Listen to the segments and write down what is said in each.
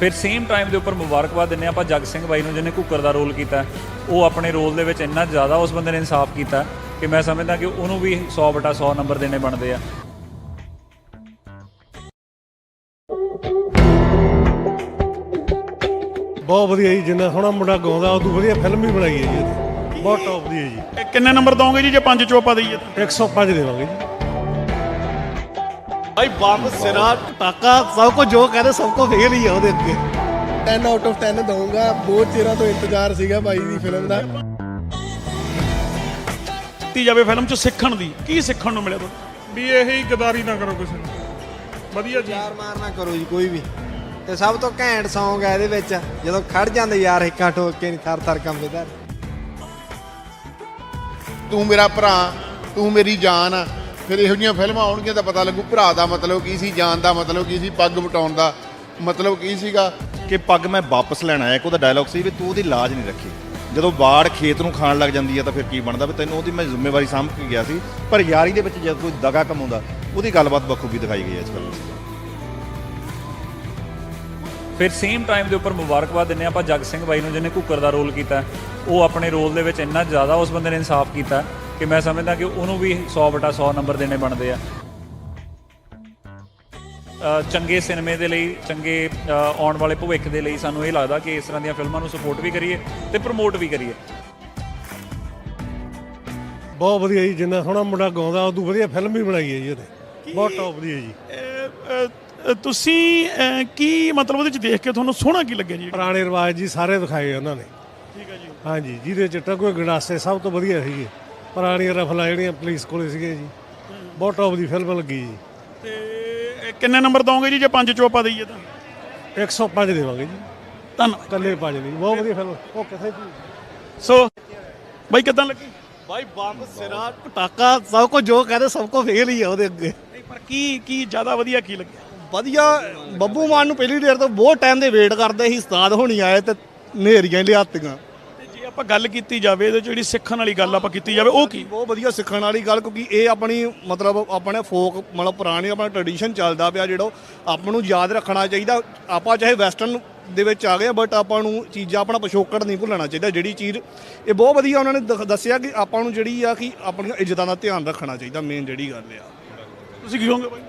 ਫਿਰ same time ਦੇ ਉੱਪਰ ਮੁਬਾਰਕਬਾਦ ਦਿੰਨੇ ਆਪਾਂ ਜਗ ਸਿੰਘ ਬਾਈ ਨੂੰ ਜਿਹਨੇ ਕੁੱਕਰ ਦਾ ਰੋਲ ਕੀਤਾ। ਉਹ ਆਪਣੇ ਰੋਲ ਦੇ ਵਿੱਚ ਇੰਨਾ ਜ਼ਿਆਦਾ ਉਸ ਬੰਦੇ ਨੇ ਇਨਸਾਫ ਕੀਤਾ ਕਿ ਮੈਂ ਸਮਝਦਾ ਕਿ ਉਹਨੂੰ ਵੀ 100 ਬਟਾ 100 ਨੰਬਰ ਦੇਣੇ ਬਣਦੇ ਆ। ਬਹੁਤ ਵਧੀਆ ਜੀ ਜਿੰਨਾ ਸੋਹਣਾ ਮੁੰਡਾ ਗਾਉਂਦਾ ਉਦੋਂ ਵਧੀਆ ਫਿਲਮ ਵੀ ਬਣਾਈ ਹੈ ਜੀ ਬਹੁਤ ਟੌਪ ਦੀ ਹੈ ਜੀ। ਕਿੰਨੇ ਨੰਬਰ ਦੋਗੇ ਜੀ ਜੇ ਪੰਜ ਚੋਂ ਆਪਾਂ ਦਈਏ ਤਾਂ? 105 ਦੇਵਾਂਗੇ ਜੀ। ਭਾਈ ਬੰਬ ਸਿਰਾ ਟਾਕਾ ਸਭ ਕੁਝ ਜੋ ਕਹਦੇ ਸਭ ਕੋ ਫੇਲ ਹੀ ਆ ਉਹਦੇ ਅੱਗੇ। 10 ਆਊਟ ਆਫ 10 ਦਊਂਗਾ। ਬਹੁਤ ਚਿਰਾਂ ਤੋਂ ਇੰਤਜ਼ਾਰ ਸੀਗਾ ਬਾਈ ਦੀ ਫਿਲਮ ਦਾ। ਕੀਤੀ ਜਾਵੇ ਫਿਲਮ ਚ ਸਿੱਖਣ ਦੀ। ਕੀ ਸਿੱਖਣ ਨੂੰ ਮਿਲਿਆ ਤੁਹਾਨੂੰ? ਵੀ ਇਹੀ ਗਦਾਰੀ ਨਾ ਕਰੋ ਕਿਸੇ ਨੂੰ। ਵਧੀਆ ਜੀ ਯਾਰ ਮਾਰ ਨਾ ਕਰੋ ਜੀ ਕੋਈ ਵੀ। ਤੇ ਸਭ ਤੋਂ ਘੈਂਟ Song ਹੈ ਇਹਦੇ ਵਿੱਚ ਜਦੋਂ ਖੜ ਜਾਂਦੇ ਯਾਰ ਹਿੱਕਾ ਠੋਕ ਕੇ ਨਹੀਂ ਥਰ ਥਰ ਕੰਬੇ ਧਰ। ਤੂੰ ਮੇਰਾ ਭਰਾ ਤੂੰ ਮੇਰੀ ਜਾਨ ਆ। ਫਿਰ ਇਹੋ ਜਿਹੀਆਂ ਫਿਲਮਾਂ ਆਉਣਗੀਆਂ ਤਾਂ ਪਤਾ ਲੱਗੂ ਭਰਾ ਦਾ ਮਤਲਬ ਕੀ ਸੀ ਜਾਨ ਦਾ ਮਤਲਬ ਕੀ ਸੀ ਪੱਗ ਵਟਾਉਣ ਦਾ ਮਤਲਬ ਕੀ ਸੀਗਾ। ਕਿ ਪੱਗ ਮੈਂ ਵਾਪਸ ਲੈਣ ਆਇਆ ਇੱਕ ਉਹਦਾ ਡਾਇਲੌਗ ਸੀ ਵੀ ਤੂੰ ਉਹਦੀ ਲਾਜ ਨਹੀਂ ਰੱਖੀ। ਜਦੋਂ ਬਾੜ ਖੇਤ ਨੂੰ ਖਾਣ ਲੱਗ ਜਾਂਦੀ ਹੈ ਤਾਂ ਫਿਰ ਕੀ ਬਣਦਾ ਵੀ ਤੈਨੂੰ ਉਹਦੀ ਮੈਂ ਜ਼ਿੰਮੇਵਾਰੀ ਸਾਂਭ ਕੇ ਗਿਆ ਸੀ ਪਰ ਯਾਰੀ ਦੇ ਵਿੱਚ ਜਦ ਕੋਈ ਦਗਾ ਕਮਾਉਂਦਾ ਉਹਦੀ ਗੱਲਬਾਤ ਬਖੂਬੀ ਦਿਖਾਈ ਗਈ ਹੈ ਇਸ ਫਿਲਮ ਫਿਰ ਸੇਮ ਟਾਈਮ ਦੇ ਉੱਪਰ ਮੁਬਾਰਕਬਾਦ ਦਿੰਨੇ ਆਪਾਂ ਜਗ ਸਿੰਘ ਬਾਈ ਨੂੰ ਜਿਹਨੇ ਕੁੱਕਰ ਦਾ ਰੋਲ ਕੀਤਾ। ਉਹ ਆਪਣੇ ਰੋਲ ਦੇ ਵਿੱਚ ਇੰਨਾ ਜ਼ਿਆਦਾ ਉਸ ਬੰਦੇ ਨੇ ਇਨਸਾਫ ਕੀਤਾ। ਕਿ ਮੈਂ ਸਮਝਦਾ ਕਿ ਉਹਨੂੰ ਵੀ 100 ਬਟਾ 100 ਨੰਬਰ ਦੇਣੇ ਬਣਦੇ ਆ। ਚੰਗੇ ਸਿਨੇਮੇ ਦੇ ਲਈ ਚੰਗੇ ਆਉਣ ਵਾਲੇ ਭਵਿੱਖ ਦੇ ਲਈ ਸਾਨੂੰ ਇਹ ਲੱਗਦਾ ਕਿ ਇਸ ਤਰ੍ਹਾਂ ਦੀਆਂ ਫਿਲਮਾਂ ਨੂੰ ਸਪੋਰਟ ਵੀ ਕਰੀਏ ਤੇ ਪ੍ਰਮੋਟ ਵੀ ਕਰੀਏ। ਬਹੁਤ ਵਧੀਆ ਜੀ ਜਿੰਨਾ ਸੋਹਣਾ ਮੁੰਡਾ ਗਾਉਂਦਾ ਉਦੋਂ ਵਧੀਆ ਫਿਲਮ ਵੀ ਬਣਾਈ ਹੈ ਜੀ ਉਹਦੀ ਬਹੁਤ ਟੌਪ ਦੀ ਹੈ ਜੀ ਤੁਸੀਂ ਕੀ ਮਤਲਬ ਉਹਦੇ ਚ ਦੇਖ ਕੇ ਤੁਹਾਨੂੰ ਸੋਹਣਾ ਕੀ ਲੱਗਿਆ ਜੀ? ਪੁਰਾਣੇ ਰਿਵਾਜ ਜੀ ਸਾਰੇ ਦਿਖਾਏ ਉਹਨਾਂ ਨੇ। ਠੀਕ ਹੈ ਜੀ। ਹਾਂਜੀ ਜਿਹਦੇ ਚ ਟੱਗੋ ਗੰਡਾਸੇ ਸਭ ਤੋਂ ਵਧੀਆ ਸੀਗੇ। ਪੁਰਾਣੀਆਂ ਰਫਲਾਂ ਜਿਹੜੀਆਂ ਪੁਲਿਸ ਕੋਲੇ ਸੀਗੇ ਜੀ। ਬਹੁਤ ਟੌਪ ਦੀ ਫਿਲਮ ਲੱਗੀ ਜੀ। ਤੇ ਇਹ ਕਿੰਨੇ ਨੰਬਰ ਦੋਗੇ ਜੀ? ਜੇ ਪੰਜ ਚੋਂ ਆਪਾਂ ਦਈਏ ਤਾਂ। 105 ਦੇਵਾਂਗੇ ਜੀ। ਧੰਨਵਾਦ। ਕੱਲੇ ਪੰਜ ਨਹੀਂ। ਬਹੁਤ ਵਧੀਆ film okay thank you so ਬਾਈ ਕਿਦਾਂ ਲੱਗੀ? ਭਾਈ ਬੰਬ ਸਿਰਾ ਟਾਕਾ ਸਭ ਕੁਝ ਜੋ ਕਹਦੇ ਸਭ ਕੋ ਫੇਲ ਹੀ ਆ ਉਹਦੇ ਅੱਗੇ। ਨਹੀਂ, ਪਰ ਕੀ ਕੀ ਜ਼ਿਆਦਾ ਵਧੀਆ ਕੀ ਲੱਗਿਆ? ਵਧੀਆ ਬੱਬੂ ਮਾਨ ਨੂੰ ਪਹਿਲੀ ਡੇਰ ਤੋਂ ਬਹੁਤ ਟਾਈਮ ਦੇ ਵੇਟ ਕਰਦੇ ਸੀ ਉਸਤਾਦ ਹੋਣੀ ਆਏ ਤੇ ਨੇਰੀਆਂ ਲਿਆਤੀਆਂ। ਆਪਾਂ ਗੱਲ ਕੀਤੀ ਜਾਵੇ ਇਹਦੇ 'ਚ ਜਿਹੜੀ ਸਿੱਖਣ ਵਾਲੀ ਗੱਲ ਆਪਾਂ ਕੀਤੀ ਜਾਵੇ ਉਹ ਕੀ? ਬਹੁਤ ਵਧੀਆ ਸਿੱਖਣ ਵਾਲੀ ਗੱਲ ਕਿਉਂਕਿ ਇਹ ਆਪਣੀ ਮਤਲਬ ਆਪਣੇ ਫੋਕ ਮਤਲਬ ਪੁਰਾਣੀ ਆਪਣਾ ਟ੍ਰੈਡੀਸ਼ਨ ਚੱਲਦਾ ਪਿਆ ਜਿਹੜਾ ਆਪਾਂ ਨੂੰ ਯਾਦ ਰੱਖਣਾ ਚਾਹੀਦਾ। ਆਪਾਂ ਚਾਹੇ ਵੈਸਟਰਨ ਦੇ ਵਿੱਚ ਆ ਗਏ ਬਟ ਆਪਾਂ ਨੂੰ ਚੀਜ਼ਾਂ ਆਪਣਾ ਪਿਛੋਕੜ ਨਹੀਂ ਭੁੱਲਣਾ ਚਾਹੀਦਾ ਜਿਹੜੀ ਚੀਜ਼ ਇਹ ਬਹੁਤ ਵਧੀਆ ਉਹਨਾਂ ਨੇ ਦਖ- ਦੱਸਿਆ ਕਿ ਆਪਾਂ ਨੂੰ ਜਿਹੜੀ ਆ ਕਿ ਆਪਣੀਆਂ ਇੱਜ਼ਤਾਂ ਦਾ ਧਿਆਨ ਰੱਖਣਾ ਚਾਹੀਦਾ ਮੇਨ ਜਿਹੜੀ ਗੱਲ ਆ। ਤੁਸੀਂ ਕੀ ਕਹੋਗੇ ਬਾਈ?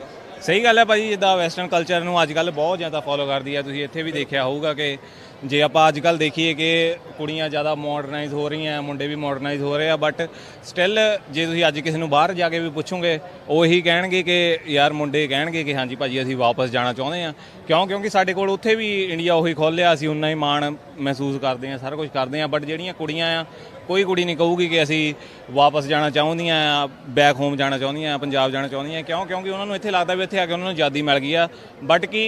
ਸਹੀ ਗੱਲ ਹੈ ਭਾਜੀ ਜਿੱਦਾਂ ਵੈਸਟਰਨ ਕਲਚਰ ਨੂੰ ਅੱਜ ਕੱਲ ਬਹੁਤ ਜ਼ਿਆਦਾ ਫੋਲੋ ਕਰਦੀ ਹੈ ਤੁਸੀਂ ਇੱਥੇ ਵੀ ਦੇਖਿਆ ਹੋਊਗਾ ਕਿ ਜੇ ਆਪਾਂ ਅੱਜ ਕੱਲ ਦੇਖੀਏ ਕਿ ਕੁੜੀਆਂ ਜ਼ਿਆਦਾ ਮਾਡਰਨਾਈਜ਼ ਹੋ ਰਹੀਆਂ, ਮੁੰਡੇ ਵੀ ਮਾਡਰਨਾਈਜ਼ ਹੋ ਰਹੇ ਆ ਬਟ ਸਟਿਲ ਜੇ ਤੁਸੀਂ ਅੱਜ ਕਿਸੇ ਨੂੰ ਬਾਹਰ ਜਾ ਕੇ ਵੀ ਪੁੱਛੋਗੇ, ਉਹ ਇਹੀ ਕਹਿਣਗੇ ਕਿ ਯਾਰ ਮੁੰਡੇ ਕਹਿਣਗੇ ਕਿ ਹਾਂਜੀ ਭਾਜੀ ਅਸੀਂ ਵਾਪਸ ਜਾਣਾ ਚਾਹੁੰਦੇ ਆ। ਕਿਉਂ? ਕਿਉਂਕਿ ਸਾਡੇ ਕੋਲ ਉੱਥੇ ਵੀ ਇੰਡੀਆ ਉਹੀ ਖੋਲ੍ਹਿਆ, ਅਸੀਂ ਉਨਾ ਹੀ ਮਾਣ ਮਹਿਸੂਸ ਕਰਦੇ ਆ, ਸਾਰਾ ਕੁਝ ਕਰਦੇ ਆ ਬਟ ਜਿਹੜੀਆਂ ਕੁੜੀਆਂ ਆ ਕੋਈ ਕੁੜੀ ਨਹੀਂ ਕਹੂਗੀ ਕਿ ਅਸੀਂ ਵਾਪਸ ਜਾਣਾ ਚਾਹੁੰਦੀਆਂ ਆ ਬੈਕ ਹੋਮ ਜਾਣਾ ਚਾਹੁੰਦੀਆਂ ਆ ਪੰਜਾਬ ਜਾਣਾ ਚਾਹੁੰਦੀਆਂ ਕਿਉਂ? ਕਿਉਂਕਿ ਉਹਨਾਂ ਨੂੰ ਇੱਥੇ ਲੱਗਦਾ ਵੀ ਇੱਥੇ ਆ ਕੇ ਉਹਨਾਂ ਨੂੰ ਆਜ਼ਾਦੀ ਮਿਲ ਗਈ ਆ। ਬਟ ਕਿ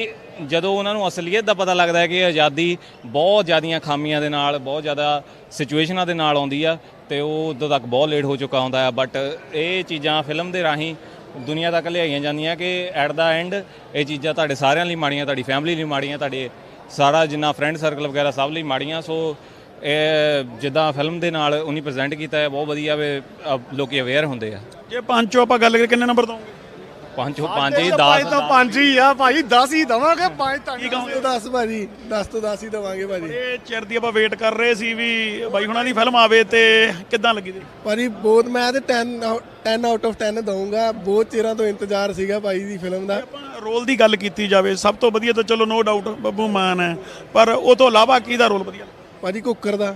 ਜਦੋਂ ਉਹਨਾਂ ਨੂੰ ਅਸਲੀਅਤ ਦਾ ਪਤਾ ਲੱਗਦਾ ਹੈ ਕਿ ਆਜ਼ਾਦੀ ਬਹੁਤ ਜ਼ਿਆਦੀਆਂ ਖਾਮੀਆਂ ਦੇ ਨਾਲ, ਬਹੁਤ ਜ਼ਿਆਦਾ ਸਿਚੁਏਸ਼ਨਾਂ ਦੇ ਨਾਲ ਆਉਂਦੀ ਆ ਤੇ ਉਹ ਉਦੋਂ ਤੱਕ ਬਹੁਤ ਲੇਟ ਹੋ ਚੁੱਕਾ ਹੁੰਦਾ ਆ। ਬਟ ਇਹ ਚੀਜ਼ਾਂ ਫਿਲਮ ਦੇ ਰਾਹੀਂ ਦੁਨੀਆ ਤੱਕ ਲਿਆਈਆਂ ਜਾਂਦੀਆਂ ਕਿ ਐਟ ਦਾ ਐਂਡ ਇਹ ਚੀਜ਼ਾਂ ਤੁਹਾਡੇ ਸਾਰਿਆਂ ਲਈ ਮਾੜੀਆਂ, ਤੁਹਾਡੀ ਫੈਮਿਲੀ ਲਈ ਮਾੜੀਆਂ, ਤੁਹਾਡੇ ਸਾਰਾ ਜਿੰਨਾ ਫਰੈਂਡ ਸਰਕਲ ਵਗੈਰਾ ਸਭ ਲਈ ਮਾੜੀਆਂ। ਸੋ ਇਹ ਜਿੱਦਾਂ ਫਿਲਮ ਦੇ ਨਾਲ ਉਹਨੇ ਪ੍ਰੈਜ਼ੈਂਟ ਕੀਤਾ ਹੈ ਬਹੁਤ ਵਧੀਆ ਵੇ ਅ, ਲੋਕੀ ਅਵੇਅਰ ਹੁੰਦੇ ਆ। ਜੇ ਪੰਜ ਚੋਂ ਆਪਾਂ ਗੱਲ ਕਰੀਏ ਕਿੰਨੇ ਨੰਬਰ ਦੋਗੇ ਪੰਜ ਪੰਜ ਹੀ ਭਾਈ 10 ਤਾਂ ਪੰਜ ਹੀ ਆ ਭਾਈ 10 ਹੀ ਦਵਾਂਗੇ ਪੰਜ ਤਾਂ ਕੀ ਕਹੋਗੇ 10 ਭਾਜੀ 10 ਤੋਂ 10 ਹੀ ਦਵਾਂਗੇ ਭਾਜੀ। ਇਹ ਚਿਰ ਦੀ ਆਪਾਂ ਵੇਟ ਕਰ ਰਹੇ ਸੀ ਵੀ ਬਾਈ ਹੁਣਾਂ ਦੀ ਫਿਲਮ ਆਵੇ ਤੇ ਕਿੱਦਾਂ ਲੱਗੀ ਦੀ ਭਾਜੀ ਬਹੁਤ ਮੈਂ ਤੇ 10 ਆਊ- 10 ਆਊਟ ਆਫ 10 ਦਊਂਗਾ ਬਹੁਤ ਚਿਰਾਂ ਤੋਂ ਇੰਤਜ਼ਾਰ ਸੀਗਾ ਭਾਈ ਦੀ ਫਿਲਮ ਦਾ। ਆਪਾਂ ਰੋਲ ਦੀ ਗੱਲ ਕੀਤੀ ਜਾਵੇ ਸਭ ਤੋਂ ਵਧੀਆ ਤਾਂ ਚਲੋ ਨੋ ਡਾਊਟ ਬੱਬੂ ਮਾਨ ਹੈ ਪਰ ਉਹ ਤੋਂ ਇਲਾਵਾ ਕਿਹਦਾ ਰੋਲ ਵਧੀਆ? ਲੱਗਾ? ਭਾਜੀ ਕੁੱਕਰ ਦਾ।